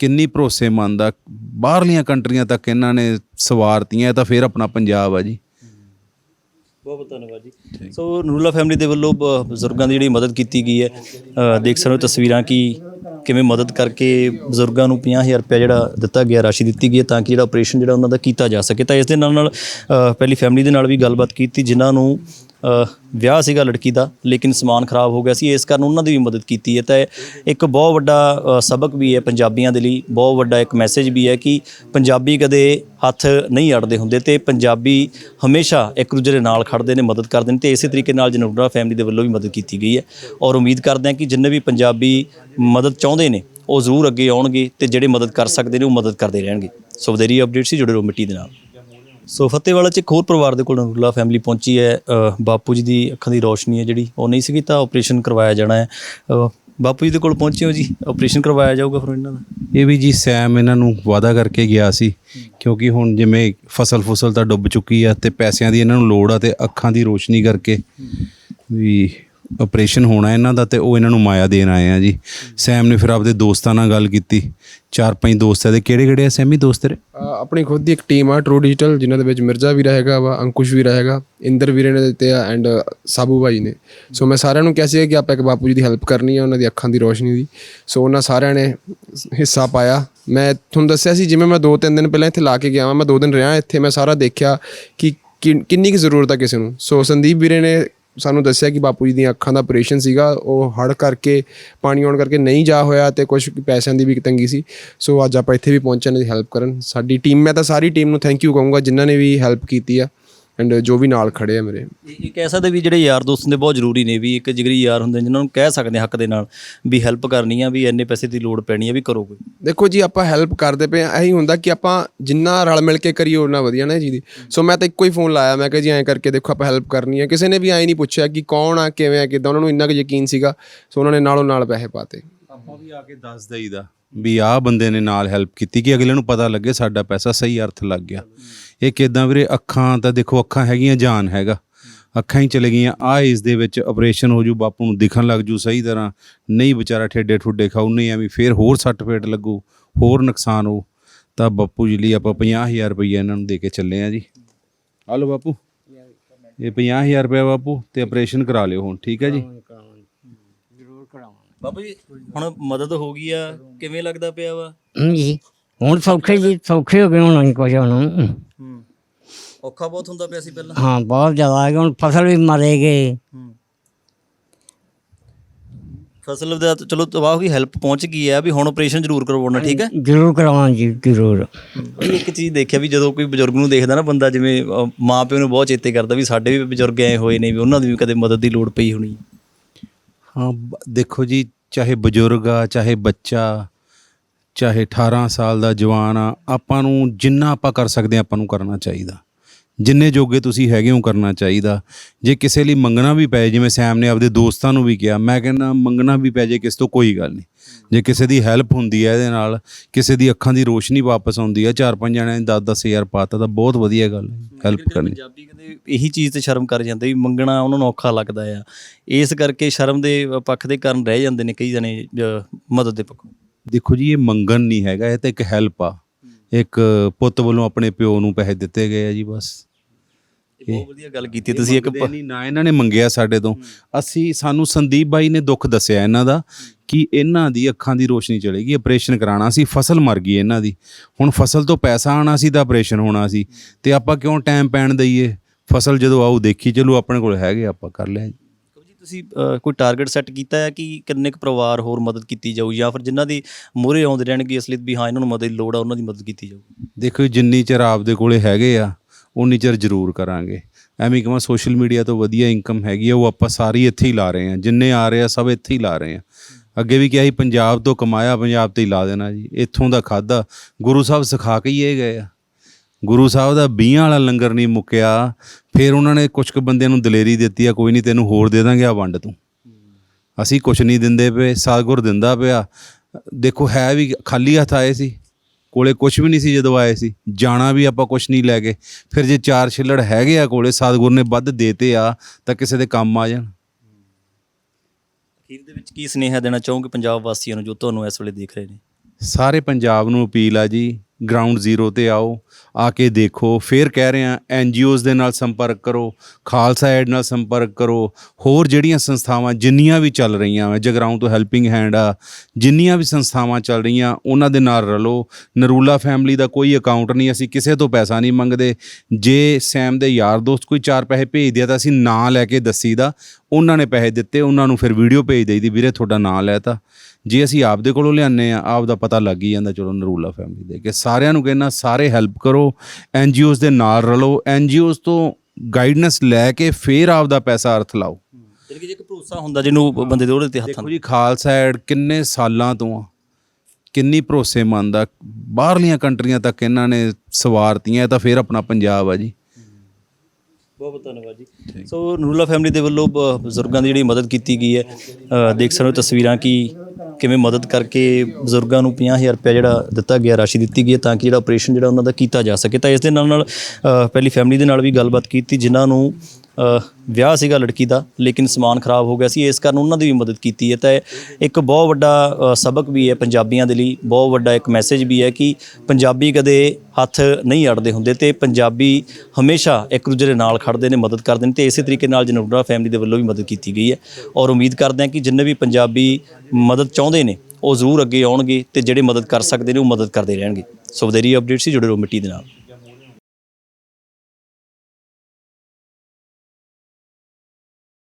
ਕਿੰਨੀ ਭਰੋਸੇਮੰਦ ਆ ਬਾਹਰਲੀਆਂ ਕੰਟਰੀਆਂ ਤੱਕ ਇਹਨਾਂ ਨੇ ਸਵਾਰਤੀਆਂ ਇਹ ਤਾਂ ਫੇਰ ਆਪਣਾ ਪੰਜਾਬ ਆ ਜੀ। ਬਹੁਤ ਬਹੁਤ ਧੰਨਵਾਦ ਜੀ। ਸੋ ਨੂਰਲਾ ਫੈਮਿਲੀ ਦੇ ਵੱਲੋਂ ਬ- ਬਜ਼ੁਰਗਾਂ ਦੀ ਜਿਹੜੀ ਮਦਦ ਕੀਤੀ ਗਈ ਹੈ ਅ, ਦੇਖ ਸਕਦੇ ਹੋ ਤਸਵੀਰਾਂ ਕਿ ਕਿਵੇਂ ਮਦਦ ਕਰਕੇ ਬਜ਼ੁਰਗਾਂ ਨੂੰ 50000 ਰੁਪਏ ਜਿਹੜਾ ਦਿੱਤਾ ਗਿਆ ਰਾਸ਼ੀ ਦਿੱਤੀ ਗਈ ਹੈ ਤਾਂ ਕਿ ਜਿਹੜਾ ਆਪਰੇਸ਼ਨ ਜਿਹੜਾ ਉਹਨਾਂ ਦਾ ਕੀਤਾ ਜਾ ਸਕੇ। ਤਾਂ ਇਸ ਦੇ ਨਾਲ ਨਾਲ ਅ, ਪਹਿਲੀ ਫੈਮਿਲੀ ਦੇ ਨਾਲ ਵੀ ਗੱਲਬਾਤ ਕੀਤੀ ਜਿਨ੍ਹਾਂ ਨੂੰ ਵਿਆਹ ਸੀਗਾ ਲੜਕੀ ਦਾ, ਲੇਕਿਨ ਸਮਾਨ ਖਰਾਬ ਹੋ ਗਿਆ ਸੀ, ਇਸ ਕਾਰਨ ਉਹਨਾਂ ਦੀ ਵੀ ਮਦਦ ਕੀਤੀ ਹੈ। ਤਾਂ ਇੱਕ ਬਹੁਤ ਵੱਡਾ ਸਬਕ ਵੀ ਹੈ ਪੰਜਾਬੀਆਂ ਦੇ ਲਈ, ਬਹੁਤ ਵੱਡਾ ਇੱਕ ਮੈਸੇਜ ਵੀ ਹੈ ਕਿ ਪੰਜਾਬੀ ਕਦੇ ਹੱਥ ਨਹੀਂ ਅੜਦੇ ਹੁੰਦੇ ਤੇ ਪੰਜਾਬੀ ਹਮੇਸ਼ਾ ਇੱਕ ਦੂਜੇ ਦੇ ਨਾਲ ਖੜਦੇ ਨੇ, ਮਦਦ ਕਰਦੇ ਨੇ ਤੇ ਇਸੇ ਤਰੀਕੇ ਨਾਲ ਜਨੌਰਾ ਫੈਮਿਲੀ ਦੇ ਵੱਲੋਂ ਵੀ ਮਦਦ ਕੀਤੀ ਗਈ ਹੈ। ਔਰ ਉਮੀਦ ਕਰਦੇ ਹਾਂ ਕਿ ਜਿੰਨੇ ਵੀ ਪੰਜਾਬੀ ਮਦਦ ਚਾਹੁੰਦੇ ਨੇ, ਉਹ ਜ਼ਰੂਰ ਅੱਗੇ ਆਉਣਗੇ ਤੇ ਜਿਹੜੇ ਮਦਦ ਕਰ ਸਕਦੇ ਨੇ, ਉਹ ਮਦਦ ਕਰਦੇ ਰਹਿਣਗੇ। ਸੋ ਵਧੇਰੀ ਅਪਡੇਟ ਸੀ, ਜੁੜੇ ਰਹੋ ਮਿੱਟੀ ਦੇ ਨਾਲ। ਸੋ ਫਤਿਹਵਾਲਾ ਚ ਇੱਕ ਹੋਰ ਪਰਿਵਾਰ ਦੇ ਕੋਲ ਨੂਰਲਾ ਫੈਮਿਲੀ ਪਹੁੰਚੀ ਹੈ ਬਾਪੂ ਜੀ ਦੀ ਅੱਖਾਂ ਦੀ ਰੋਸ਼ਨੀ ਹੈ ਜਿਹੜੀ, ਉਹ ਨਹੀਂ ਸੀਗੀ ਤਾਂ ਆਪਰੇਸ਼ਨ ਕਰਵਾਇਆ ਜਾਣਾ ਹੈ। ਬਾਪੂ ਜੀ ਦੇ ਕੋਲ ਪਹੁੰਚੇ ਹੋ ਜੀ ਆਪਰੇਸ਼ਨ ਕਰਵਾਇਆ ਜਾਊਗਾ ਫਿਰ ਇਹਨਾਂ ਦਾ? ਇਹ ਵੀ ਜੀ ਸੈਮ ਇਹਨਾਂ ਨੂੰ ਵਾਅਦਾ ਕਰਕੇ ਗਿਆ ਸੀ, ਕਿਉਂਕਿ ਹੁਣ ਜਿਵੇਂ ਫਸਲ ਫੁਸਲ ਤਾਂ ਡੁੱਬ ਚੁੱਕੀ ਆ ਤੇ ਪੈਸਿਆਂ ਦੀ ਇਹਨਾਂ ਨੂੰ ਲੋੜ ਆ ਤੇ ਅੱਖਾਂ ਦੀ ਰੋਸ਼ਨੀ ਕਰਕੇ ਵੀ ਆਪਰੇਸ਼ਨ ਹੋਣਾ ਇਹਨਾਂ ਦਾ ਤੇ ਉਹ ਇਹਨਾਂ ਨੂੰ ਮਾਇਆ ਦੇਣ ਆਏ ਆ ਜੀ। ਸੈਮ ਨੇ ਫਿਰ ਆਪਦੇ ਦੋਸਤਾਂ ਨਾਲ ਗੱਲ ਕੀਤੀ। ਚਾਰ ਪੰਜ ਦੋਸਤ ਇਹਦੇ। ਕਿਹੜੇ ਕਿਹੜੇ ਆ ਸੈਮੀ ਦੋਸਤ ਤੇਰੇ? ਆਪਣੀ ਖੁਦ ਦੀ ਇੱਕ ਟੀਮ ਆ ਟਰੂ ਡਿਜੀਟਲ ਜਿਨ੍ਹਾਂ ਦੇ ਵਿੱਚ ਮਿਰਜ਼ਾ ਵੀ ਰਹੇਗਾ ਵਾ, ਅੰਕੁਸ਼ ਵੀ ਰਹੇਗਾ ਇੰਦਰ ਵੀਰੇ ਨੇ ਦਿੱਤੇ ਆ ਐਂਡ ਸਾਬੂ ਭਾਈ ਨੇ। ਸੋ ਮੈਂ ਸਾਰਿਆਂ ਨੂੰ ਕਿਹਾ ਸੀ ਕਿ ਆਪਾਂ ਇੱਕ ਬਾਪੂ ਜੀ ਦੀ ਹੈਲਪ ਕਰਨੀ ਆ, ਉਹਨਾਂ ਦੀ ਅੱਖਾਂ ਦੀ ਰੋਸ਼ਨੀ ਦੀ। ਸੋ ਉਹਨਾਂ ਸਾਰਿਆਂ ਨੇ ਹਿੱਸਾ ਪਾਇਆ। ਮੈਂ ਤੁਹਾਨੂੰ ਦੱਸਿਆ ਸੀ, ਜਿਵੇਂ ਮੈਂ 2-3 ਦਿਨ ਪਹਿਲਾਂ ਇੱਥੇ ਲਾ ਕੇ ਗਿਆ ਵਾਂ, ਮੈਂ 2 ਦਿਨ ਰਿਹਾ ਇੱਥੇ, ਮੈਂ ਸਾਰਾ ਦੇਖਿਆ ਕਿ ਕਿੰਨੀ ਕੁ ਜ਼ਰੂਰਤ ਆ ਕਿਸੇ ਨੂੰ। ਸੋ ਸੰਦੀਪ ਵੀਰੇ ਨੇ ਸਾਨੂੰ ਦੱਸਿਆ ਕਿ ਬਾਪੂ ਜੀ ਦੀਆਂ ਅੱਖਾਂ ਦਾ ਆਪਰੇਸ਼ਨ ਸੀਗਾ, ਉਹ ਹੜ ਕਰਕੇ, ਪਾਣੀ ਆਉਣ ਕਰਕੇ ਨਹੀਂ ਜਾ ਹੋਇਆ ਤੇ ਕੁਝ ਪੈਸਿਆਂ ਦੀ ਵੀ ਤੰਗੀ ਸੀ। ਸੋ ਅੱਜ ਆਪਾਂ ਇੱਥੇ ਵੀ ਪਹੁੰਚਣ ਨੇ ਹੈਲਪ ਕਰਨ। ਸਾਡੀ ਟੀਮ ਮੈਂ ਤਾਂ ਸਾਰੀ ਟੀਮ ਨੂੰ ਥੈਂਕ ਯੂ ਕਹੂੰਗਾ, ਜਿਨ੍ਹਾਂ ਨੇ ਵੀ ਹੈਲਪ ਕੀਤੀ ਆ। ਐਂਡ ਜੋ ਵੀ ਨਾਲ ਖੜੇ ਆ ਮੇਰੇ। ਇਹ ਕਹਿ ਸਕਦੇ ਵੀ ਜਿਹੜੇ ਯਾਰ ਦੋਸਤ ਹੁੰਦੇ ਬਹੁਤ ਜ਼ਰੂਰੀ ਨੇ ਵੀ ਇੱਕ ਜਿਗਰੀ ਯਾਰ ਹੁੰਦੇ ਜਿਨ੍ਹਾਂ ਨੂੰ ਕਹਿ ਸਕਦੇ ਹੱਕ ਦੇ ਨਾਲ ਵੀ ਹੈਲਪ ਕਰਨੀ ਆ ਵੀ ਇੰਨੇ ਪੈਸੇ ਦੀ ਲੋੜ ਪੈਣੀ ਆ ਵੀ ਕਰੋ ਕੋਈ। ਦੇਖੋ ਜੀ ਆਪਾਂ ਹੈਲਪ ਕਰਦੇ ਪਏ ਆ ਇਹੀ ਹੁੰਦਾ ਕਿ ਆਪਾਂ ਜਿੰਨਾ ਰਲ ਮਿਲ ਕੇ ਕਰੀਏ ਉਹਨਾਂ ਵਧੀਆ ਨਾ ਜੀ ਦੀ ਸੋ ਮੈਂ ਤਾਂ ਇੱਕੋ ਹੀ ਫੋਨ ਲਾਇਆ। ਮੈਂ ਕਿਹਾ ਜੀ ਐਂ ਕਰਕੇ ਦੇਖੋ ਆਪਾਂ ਹੈਲਪ ਕਰਨੀ ਹੈ ਕਿਸੇ ਨੇ ਵੀ ਐਂ ਨਹੀਂ ਪੁੱਛਿਆ ਕਿ ਕੌਣ ਆ ਕਿਵੇਂ ਆ ਕਿਦਾਂ। ਉਹਨਾਂ ਨੂੰ ਇੰਨਾ ਕੁ ਯਕੀਨ ਸੀਗਾ। ਸੋ ਉਹਨਾਂ ਨੇ ਨਾਲੋਂ ਨਾਲ ਪੈਸੇ ਪਾਤੇ। ਆਪਾਂ ਵੀ ਆ ਕੇ ਦੱਸ ਦਈਦਾ। ਵੀ ਆਹ ਬੰਦੇ ਨੇ ਨਾਲ ਹੈਲਪ ਕੀਤੀ ਕਿ ਅਗਲੇ ਨੂੰ ਪਤਾ ਲੱਗੇ ਸਾਡਾ ਪੈਸਾ ਸਹੀ ਅਰਥ ਲੱਗ ਗਿਆ। ਇਹ ਕਿਦਾਂ ਵੀਰੇ? ਅੱਖਾਂ ਤਾਂ ਦੇਖੋ, ਅੱਖਾਂ ਹੈਗੀਆਂ, ਜਾਨ ਹੈਗਾ। ਅੱਖਾਂ ਹੀ ਚਲੇ ਗਈਆਂ। ਆ ਇਸ ਦੇ ਵਿੱਚ ਆਪਰੇਸ਼ਨ ਹੋ ਜੂ, ਬਾਪੂ ਨੂੰ ਦਿਖਣ ਲੱਗ ਜੂ ਸਹੀ ਤਰ੍ਹਾਂ। ਨਹੀਂ ਵਿਚਾਰਾ ਠੇਡੇ ਠੁੱਡੇ ਖਾਊ, ਨਹੀਂ ਐਵੇਂ ਫੇਰ ਹੋਰ ਸੱਟ ਫੇਟ ਲੱਗੂ, ਹੋਰ ਨੁਕਸਾਨ ਹੋ ਤਾਂ ਬਾਪੂ ਜੀ ਲਈ ਆਪਾਂ 50000 ਰੁਪਏ ਇਹਨਾਂ ਨੂੰ ਦੇ ਕੇ ਚੱਲੇ ਆ ਜੀ। ਆ ਲਓ ਬਾਪੂ। ਇਹ 50000 ਰੁਪਏ ਬਾਪੂ, ਤੇ ਆਪਰੇਸ਼ਨ ਕਰਾ ਲਿਓ ਹੁਣ, ਠੀਕ ਹੈ ਜੀ? ਬਾਬਾ ਜੀ ਹੁਣ ਮਦਦ ਹੋ ਗਈ ਆ ਕਿਵੇਂ ਲੱਗਦਾ ਪਿਆ ਵਾ? ਹੂੰ ਜੀ ਹੁਣ ਸੌਖੇ ਜੀ ਸੌਖੇ ਹੋ ਗਏ ਹੁਣ ਨਹੀਂ ਕੁਛ ਹੁਣ ਹੂੰ। ਔਖਾ ਬਹੁਤ ਹੁੰਦਾ ਪਿਆ ਸੀ ਪਹਿਲਾਂ? ਹਾਂ ਬਹੁਤ ਜ਼ਿਆਦਾ ਆ ਗਿਆ ਹੁਣ ਫਸਲ ਵੀ ਮਰੇ ਗਏ। ਹੂੰ। ਫਸਲ ਦਾ ਤਾਂ ਚਲੋ ਤਬਾਹ ਹੋ ਗਈ ਹੈਲਪ ਪਹੁੰਚ ਗਈ ਆ ਵੀ ਹੁਣ ਆਪਰੇਸ਼ਨ ਜ਼ਰੂਰ ਕਰਵਾਉਣਾ ਠੀਕ ਹੈ? ਜ਼ਰੂਰ ਕਰਾਵਾਂ ਜੀ ਜ਼ਰੂਰ। ਇਹ ਇੱਕ ਚੀਜ਼ ਦੇਖਿਆ ਵੀ ਜਦੋਂ ਕੋਈ ਬਜ਼ੁਰਗ ਨੂੰ ਦੇਖਦਾ ਨਾ ਬੰਦਾ ਜਿਵੇਂ ਮਾਂ ਪਿਓ ਨੂੰ ਬਹੁਤ ਚੇਤੇ ਕਰਦਾ ਵੀ ਸਾਡੇ ਵੀ ਬਜ਼ੁਰਗ ਐ ਹੋਏ ਨੇ ਵੀ ਉਹਨਾਂ ਦੀ ਵੀ ਕਦੇ ਮਦਦ ਦੀ ਲੋੜ ਪਈ ਹੋਣੀ। ਹਾਂ, ਬ- ਦੇਖੋ ਜੀ, ਚਾਹੇ ਬਜ਼ੁਰਗ ਆ, ਚਾਹੇ ਬੱਚਾ, ਚਾਹੇ 18 ਸਾਲ ਦਾ ਜਵਾਨ ਆ, ਆਪਾਂ ਨੂੰ ਜਿੰਨਾ ਆਪਾਂ ਕਰ ਸਕਦੇ ਆ, ਆਪਾਂ ਨੂੰ ਕਰਨਾ ਚਾਹੀਦਾ। ਜਿੰਨੇ ਜੋਗੇ ਤੁਸੀਂ ਹੈਗੇ ਹੋ ਕਰਨਾ ਚਾਹੀਦਾ। ਜੇ ਕਿਸੇ ਲਈ ਮੰਗਣਾ ਵੀ ਪਏ ਜਿਵੇਂ ਸੈਮ ਨੇ ਆਪਦੇ ਦੋਸਤਾਂ ਨੂੰ ਵੀ ਕਿਹਾ ਮੈਂ ਕਹਿੰਦਾ ਮੰਗਣਾ ਵੀ ਪੈ ਜੇ ਕਿਸ ਤੋਂ ਕੋਈ ਗੱਲ ਨਹੀਂ। ਜੇ ਕਿਸੇ ਦੀ ਹੈਲਪ ਹੁੰਦੀ ਹੈ ਇਹਦੇ ਨਾਲ ਕਿਸੇ ਦੀ ਅੱਖਾਂ ਦੀ ਰੋਸ਼ਨੀ ਵਾਪਸ ਆਉਂਦੀ ਹੈ ਚਾਰ ਪੰਜ ਜਣਿਆਂ ਨੇ 10 ਹਜ਼ਾਰ ਪਾਤਾ ਤਾਂ ਬਹੁਤ ਵਧੀਆ ਗੱਲ ਹੈ ਹੈਲਪ ਕਰਨੀ। ਪੰਜਾਬੀ ਕਦੇ ਇਹੀ ਚੀਜ਼ ਤੇ ਸ਼ਰਮ ਕਰ ਜਾਂਦੇ ਵੀ ਮੰਗਣਾ ਉਹਨਾਂ ਨੂੰ ਔਖਾ ਲੱਗਦਾ ਆ। ਇਸ ਕਰਕੇ ਸ਼ਰਮ ਦੇ ਪੱਖ ਦੇ ਕਾਰਨ ਰਹਿ ਜਾਂਦੇ ਨੇ ਕਈ ਜਣੇ ਮਦਦ ਦੇ ਪੱਖੋਂ। ਦੇਖੋ ਜੀ ਇਹ ਮੰਗਣ ਨਹੀਂ ਹੈਗਾ ਇਹ ਤਾਂ ਇੱਕ ਹੈਲਪ ਆ। ਇੱਕ ਪੁੱਤ ਵੱਲੋਂ ਆਪਣੇ ਪਿਓ ਨੂੰ ਪੈਸੇ ਦਿੱਤੇ ਗਏ ਆ ਜੀ ਬਸ। ਬਹੁਤ ਵਧੀਆ ਗੱਲ ਕੀਤੀ ਤੁਸੀਂ ਇੱਕ ਨਹੀਂ ਨਾ ਇਹਨਾਂ ਨੇ ਮੰਗਿਆ ਸਾਡੇ ਤੋਂ। ਅਸੀਂ ਸਾਨੂੰ ਸੰਦੀਪ ਬਾਈ ਨੇ ਦੁੱਖ ਦੱਸਿਆ ਇਹਨਾਂ ਦਾ ਕਿ ਇਹਨਾਂ ਦੀ ਅੱਖਾਂ ਦੀ ਰੋਸ਼ਨੀ ਚਲੇਗੀ ਆਪਰੇਸ਼ਨ ਕਰਾਉਣਾ ਸੀ ਫਸਲ ਮਰ ਗਈ ਇਹਨਾਂ ਦੀ। ਹੁਣ ਫਸਲ ਤੋਂ ਪੈਸਾ ਆਣਾ ਸੀ ਤਾਂ ਆਪਰੇਸ਼ਨ ਹੋਣਾ ਸੀ। ਤੇ ਆਪਾਂ ਕਿਉਂ ਟਾਈਮ ਪੈਣ ਦਈਏ? ਫਸਲ ਜਦੋਂ ਆਊ ਦੇਖੀ ਚਲੋ ਆਪਣੇ ਕੋਲ ਹੈਗੇ ਆਪਾਂ ਕਰ ਲਿਆ ਜੀ। ਤੁਸੀਂ ਕੋਈ ਟਾਰਗੇਟ ਸੈੱਟ ਕੀਤਾ ਹੈ ਕਿ ਕਿੰਨੇ ਕੁ ਪਰਿਵਾਰ ਹੋਰ ਮਦਦ ਕੀਤੀ ਜਾਊ ਜਾਂ ਫਿਰ ਜਿਨ੍ਹਾਂ ਦੀ ਮੂਹਰੇ ਆਉਂਦੇ ਰਹਿਣਗੇ ਇਸ ਲਈ ਵੀ ਹਾਂ ਇਹਨਾਂ ਨੂੰ ਮਦਦ ਦੀ ਲੋੜ ਆ ਉਹਨਾਂ ਦੀ ਮਦਦ ਕੀਤੀ ਜਾਊ? ਦੇਖੋ ਜਿੰਨੀ ਚਿਰ ਆਪਦੇ ਕੋਲੇ ਹੈਗੇ ਆ ਉਨੀ ਚਿਰ ਜ਼ਰੂਰ ਕਰਾਂਗੇ। ਐਵੇਂ ਕਹਾਂ ਸੋਸ਼ਲ ਮੀਡੀਆ ਤੋਂ ਵਧੀਆ ਇਨਕਮ ਹੈਗੀ ਆ, ਉਹ ਆਪਾਂ ਸਾਰੀ ਇੱਥੇ ਹੀ ਲਾ ਰਹੇ ਆ ਜਿੰਨੇ ਆ ਰਹੇ ਆ, ਸਭ ਇੱਥੇ ਹੀ ਲਾ ਰਹੇ ਆ ਅੱਗੇ ਵੀ ਕਿਹਾ ਸੀ, ਪੰਜਾਬ ਤੋਂ ਕਮਾਇਆ, ਪੰਜਾਬ ਤੇ ਹੀ ਲਾ ਦੇਣਾ ਜੀ। ਇੱਥੋਂ ਦਾ ਖਾਦਾ ਗੁਰੂ ਸਾਹਿਬ ਸਿਖਾ ਕੇ ਹੀ ਇਹ ਗਏ ਆ। ਗੁਰੂ ਸਾਹਿਬ ਦਾ ਬੀਆਂ ਵਾਲਾ ਲੰਗਰ ਨਹੀਂ ਮੁੱਕਿਆ, ਫਿਰ ਉਹਨਾਂ ਨੇ ਕੁਝ ਕੁ ਬੰਦਿਆਂ ਨੂੰ ਦਲੇਰੀ ਦਿੱਤੀ ਆ, ਕੋਈ ਨਹੀਂ ਤੈਨੂੰ ਹੋਰ ਦੇ ਦਾਂਗੇ, ਆ ਵੰਡ ਤੂੰ। ਅਸੀਂ ਕੁਝ ਨਹੀਂ ਦਿੰਦੇ ਪਏ, ਸਤਿਗੁਰ ਦਿੰਦਾ ਪਿਆ। ਦੇਖੋ, ਹੈ ਵੀ, ਖਾਲੀ ਹੱਥ ਆਏ ਸੀ। ਕੋਲੇ ਕੁਝ ਵੀ ਨਹੀਂ ਸੀ ਜਦੋਂ ਆਏ ਸੀ। ਜਾਣਾ ਵੀ ਆਪਾਂ ਕੁਝ ਨਹੀਂ ਲੈ ਗਏ ਫਿਰ ਜੇ ਚਾਰ ਛਿੱਲੜ ਹੈਗੇ ਆ ਕੋਲੇ ਸਤਿਗੁਰ ਨੇ ਵੱਧ ਦੇਤੇ ਆ ਤਾਂ ਕਿਸੇ ਦੇ ਕੰਮ ਆ ਜਾਣ। ਅਖੀਰ ਦੇ ਵਿੱਚ ਕੀ ਸੁਨੇਹਾ ਦੇਣਾ ਚਾਹੋਗੇ ਪੰਜਾਬ ਵਾਸੀਆਂ ਨੂੰ ਜੋ ਤੁਹਾਨੂੰ ਇਸ ਵੇਲੇ ਦੇਖ ਰਹੇ ਨੇ? ਸਾਰੇ ਪੰਜਾਬ ਨੂੰ ਅਪੀਲ ਆ ਜੀ ਗਰਾਊਂਡ ਜ਼ੀਰੋ ਤੇ ਆਓ, ਆ ਕੇ ਦੇਖੋ, ਫਿਰ ਕਹਿ ਰਹੇ ਆ ਐਨਜੀਓਜ਼ ਦੇ ਨਾਲ ਸੰਪਰਕ ਕਰੋ, ਖਾਲਸਾ ਐਡ ਨਾਲ ਸੰਪਰਕ ਕਰੋ, ਹੋਰ ਜਿਹੜੀਆਂ ਸੰਸਥਾਵਾਂ ਜਿੰਨੀਆਂ ਵੀ ਚੱਲ ਰਹੀਆਂ ਵਾ, ਜਗਰਾਉਂ ਤੋਂ ਹੈਲਪਿੰਗ ਹੈਂਡ ਆ, ਜਿੰਨੀਆਂ ਵੀ ਸੰਸਥਾਵਾਂ ਚੱਲ ਰਹੀਆਂ, ਉਹਨਾਂ ਦੇ ਨਾਲ ਰਲੋ। ਨਰੂਲਾ ਫੈਮਿਲੀ ਦਾ ਕੋਈ ਅਕਾਊਂਟ ਨਹੀਂ, ਅਸੀਂ ਕਿਸੇ ਤੋਂ ਪੈਸਾ ਨਹੀਂ ਮੰਗਦੇ। ਜੇ ਸੈਮ ਦੇ ਯਾਰ ਦੋਸਤ ਕੋਈ ਚਾਰ ਪੈਸੇ ਭੇਜਦੇ ਆ ਤਾਂ ਅਸੀਂ ਨਾਂ ਲੈ ਕੇ ਦੱਸੀਦਾ, ਉਹਨਾਂ ਨੇ ਪੈਸੇ ਦਿੱਤੇ, ਉਹਨਾਂ ਨੂੰ ਫਿਰ ਵੀਡੀਓ ਭੇਜ ਦੇਈਦੀ, ਵੀਰੇ ਤੁਹਾਡਾ ਨਾਂ ਲੈਤਾ ਜੇ ਅਸੀਂ ਆਪਦੇ ਕੋਲੋਂ ਲਿਆਨੇ ਆ ਆਪ ਦਾ ਪਤਾ ਲੱਗ ਹੀ ਜਾਂਦਾ ਚਲੋ ਨਰੂਲਾ ਫੈਮਿਲੀ ਦੇ ਕਿ। ਸਾਰਿਆਂ ਨੂੰ ਕਹਿੰਦਾ ਸਾਰੇ ਹੈਲਪ ਕਰੋ ਐਨਜੀਓਜ਼ ਦੇ ਨਾਲ ਰਲੋ ਐਨਜੀਓਜ਼ ਤੋਂ ਗਾਈਡਨੈਸ ਲੈ ਕੇ ਫੇਰ ਆਪ ਦਾ ਪੈਸਾ ਅਰਥ ਲਾਓ। ਯਾਨੀ ਕਿ ਜੇ ਇੱਕ ਭਰੋਸਾ ਹੁੰਦਾ ਜਿਹਨੂੰ ਬੰਦੇ ਦੇ ਉਹਦੇ ਤੇ ਹੱਥਾਂ ਦੇਖੋ ਜੀ ਖਾਲਸਾ ਐਡ ਕਿੰਨੇ ਸਾਲਾਂ ਤੋਂ ਆ ਕਿੰਨੀ ਭਰੋਸੇਮੰਦ ਆ ਬਾਹਰਲੀਆਂ ਕੰਟਰੀਆਂ ਤੱਕ ਇਹਨਾਂ ਨੇ ਸਵਾਰਤੀਆਂ ਇਹ ਤਾਂ ਫੇਰ ਆਪਣਾ ਪੰਜਾਬ ਆ ਜੀ। ਬਹੁਤ ਬਹੁਤ ਧੰਨਵਾਦ ਜੀ। ਸੋ ਨੂਰਲਾ ਫੈਮਿਲੀ ਦੇ ਵੱਲੋਂ ਬ- ਬਜ਼ੁਰਗਾਂ ਦੀ ਜਿਹੜੀ ਮਦਦ ਕੀਤੀ ਗਈ ਹੈ ਅ, ਦੇਖ ਸਕਦੇ ਹੋ ਤਸਵੀਰਾਂ ਕਿ ਕਿਵੇਂ ਮਦਦ ਕਰਕੇ ਬਜ਼ੁਰਗਾਂ ਨੂੰ 50000 ਰੁਪਏ ਜਿਹੜਾ ਦਿੱਤਾ ਗਿਆ, ਰਾਸ਼ੀ ਦਿੱਤੀ ਗਈ ਹੈ ਤਾਂ ਕਿ ਜਿਹੜਾ ਆਪਰੇਸ਼ਨ ਜਿਹੜਾ ਉਹਨਾਂ ਦਾ ਕੀਤਾ ਜਾ ਸਕੇ। ਤਾਂ ਇਸ ਦੇ ਨਾਲ ਨਾਲ ਪਹਿਲੀ ਫੈਮਿਲੀ ਦੇ ਨਾਲ ਵੀ ਗੱਲਬਾਤ ਕੀਤੀ, ਜਿਨ੍ਹਾਂ ਨੂੰ ਵਿਆਹ ਸੀਗਾ ਲੜਕੀ ਦਾ, ਲੇਕਿਨ ਸਮਾਨ ਖਰਾਬ ਹੋ ਗਿਆ ਸੀ, ਇਸ ਕਾਰਨ ਉਹਨਾਂ ਦੀ ਵੀ ਮਦਦ ਕੀਤੀ ਹੈ। ਤਾਂ ਇੱਕ ਬਹੁਤ ਵੱਡਾ ਸਬਕ ਵੀ ਹੈ ਪੰਜਾਬੀਆਂ ਦੇ ਲਈ, ਬਹੁਤ ਵੱਡਾ ਇੱਕ ਮੈਸੇਜ ਵੀ ਹੈ ਕਿ ਪੰਜਾਬੀ ਕਦੇ ਹੱਥ ਨਹੀਂ ਅੜਦੇ ਹੁੰਦੇ ਤੇ ਪੰਜਾਬੀ ਹਮੇਸ਼ਾ ਇੱਕ ਦੂਜੇ ਦੇ ਨਾਲ ਖੜਦੇ ਨੇ, ਮਦਦ ਕਰਦੇ ਨੇ ਤੇ ਇਸੇ ਤਰੀਕੇ ਨਾਲ ਜਨੋੜਾ ਫੈਮਿਲੀ ਦੇ ਵੱਲੋਂ ਵੀ ਮਦਦ ਕੀਤੀ ਗਈ ਹੈ। ਔਰ ਉਮੀਦ ਕਰਦੇ ਹਾਂ ਕਿ ਜਿੰਨੇ ਵੀ ਪੰਜਾਬੀ ਮਦਦ ਚਾਹੁੰਦੇ ਨੇ, ਉਹ ਜ਼ਰੂਰ ਅੱਗੇ ਆਉਣਗੇ ਤੇ ਜਿਹੜੇ ਮਦਦ ਕਰ ਸਕਦੇ ਨੇ, ਉਹ ਮਦਦ ਕਰਦੇ ਰਹਿਣਗੇ। ਸੋ ਵਧੇਰੀ ਅਪਡੇਟ ਸੀ, ਜੁੜੇ ਰਹੋ ਮਿੱਟੀ ਦੇ ਨਾਲ।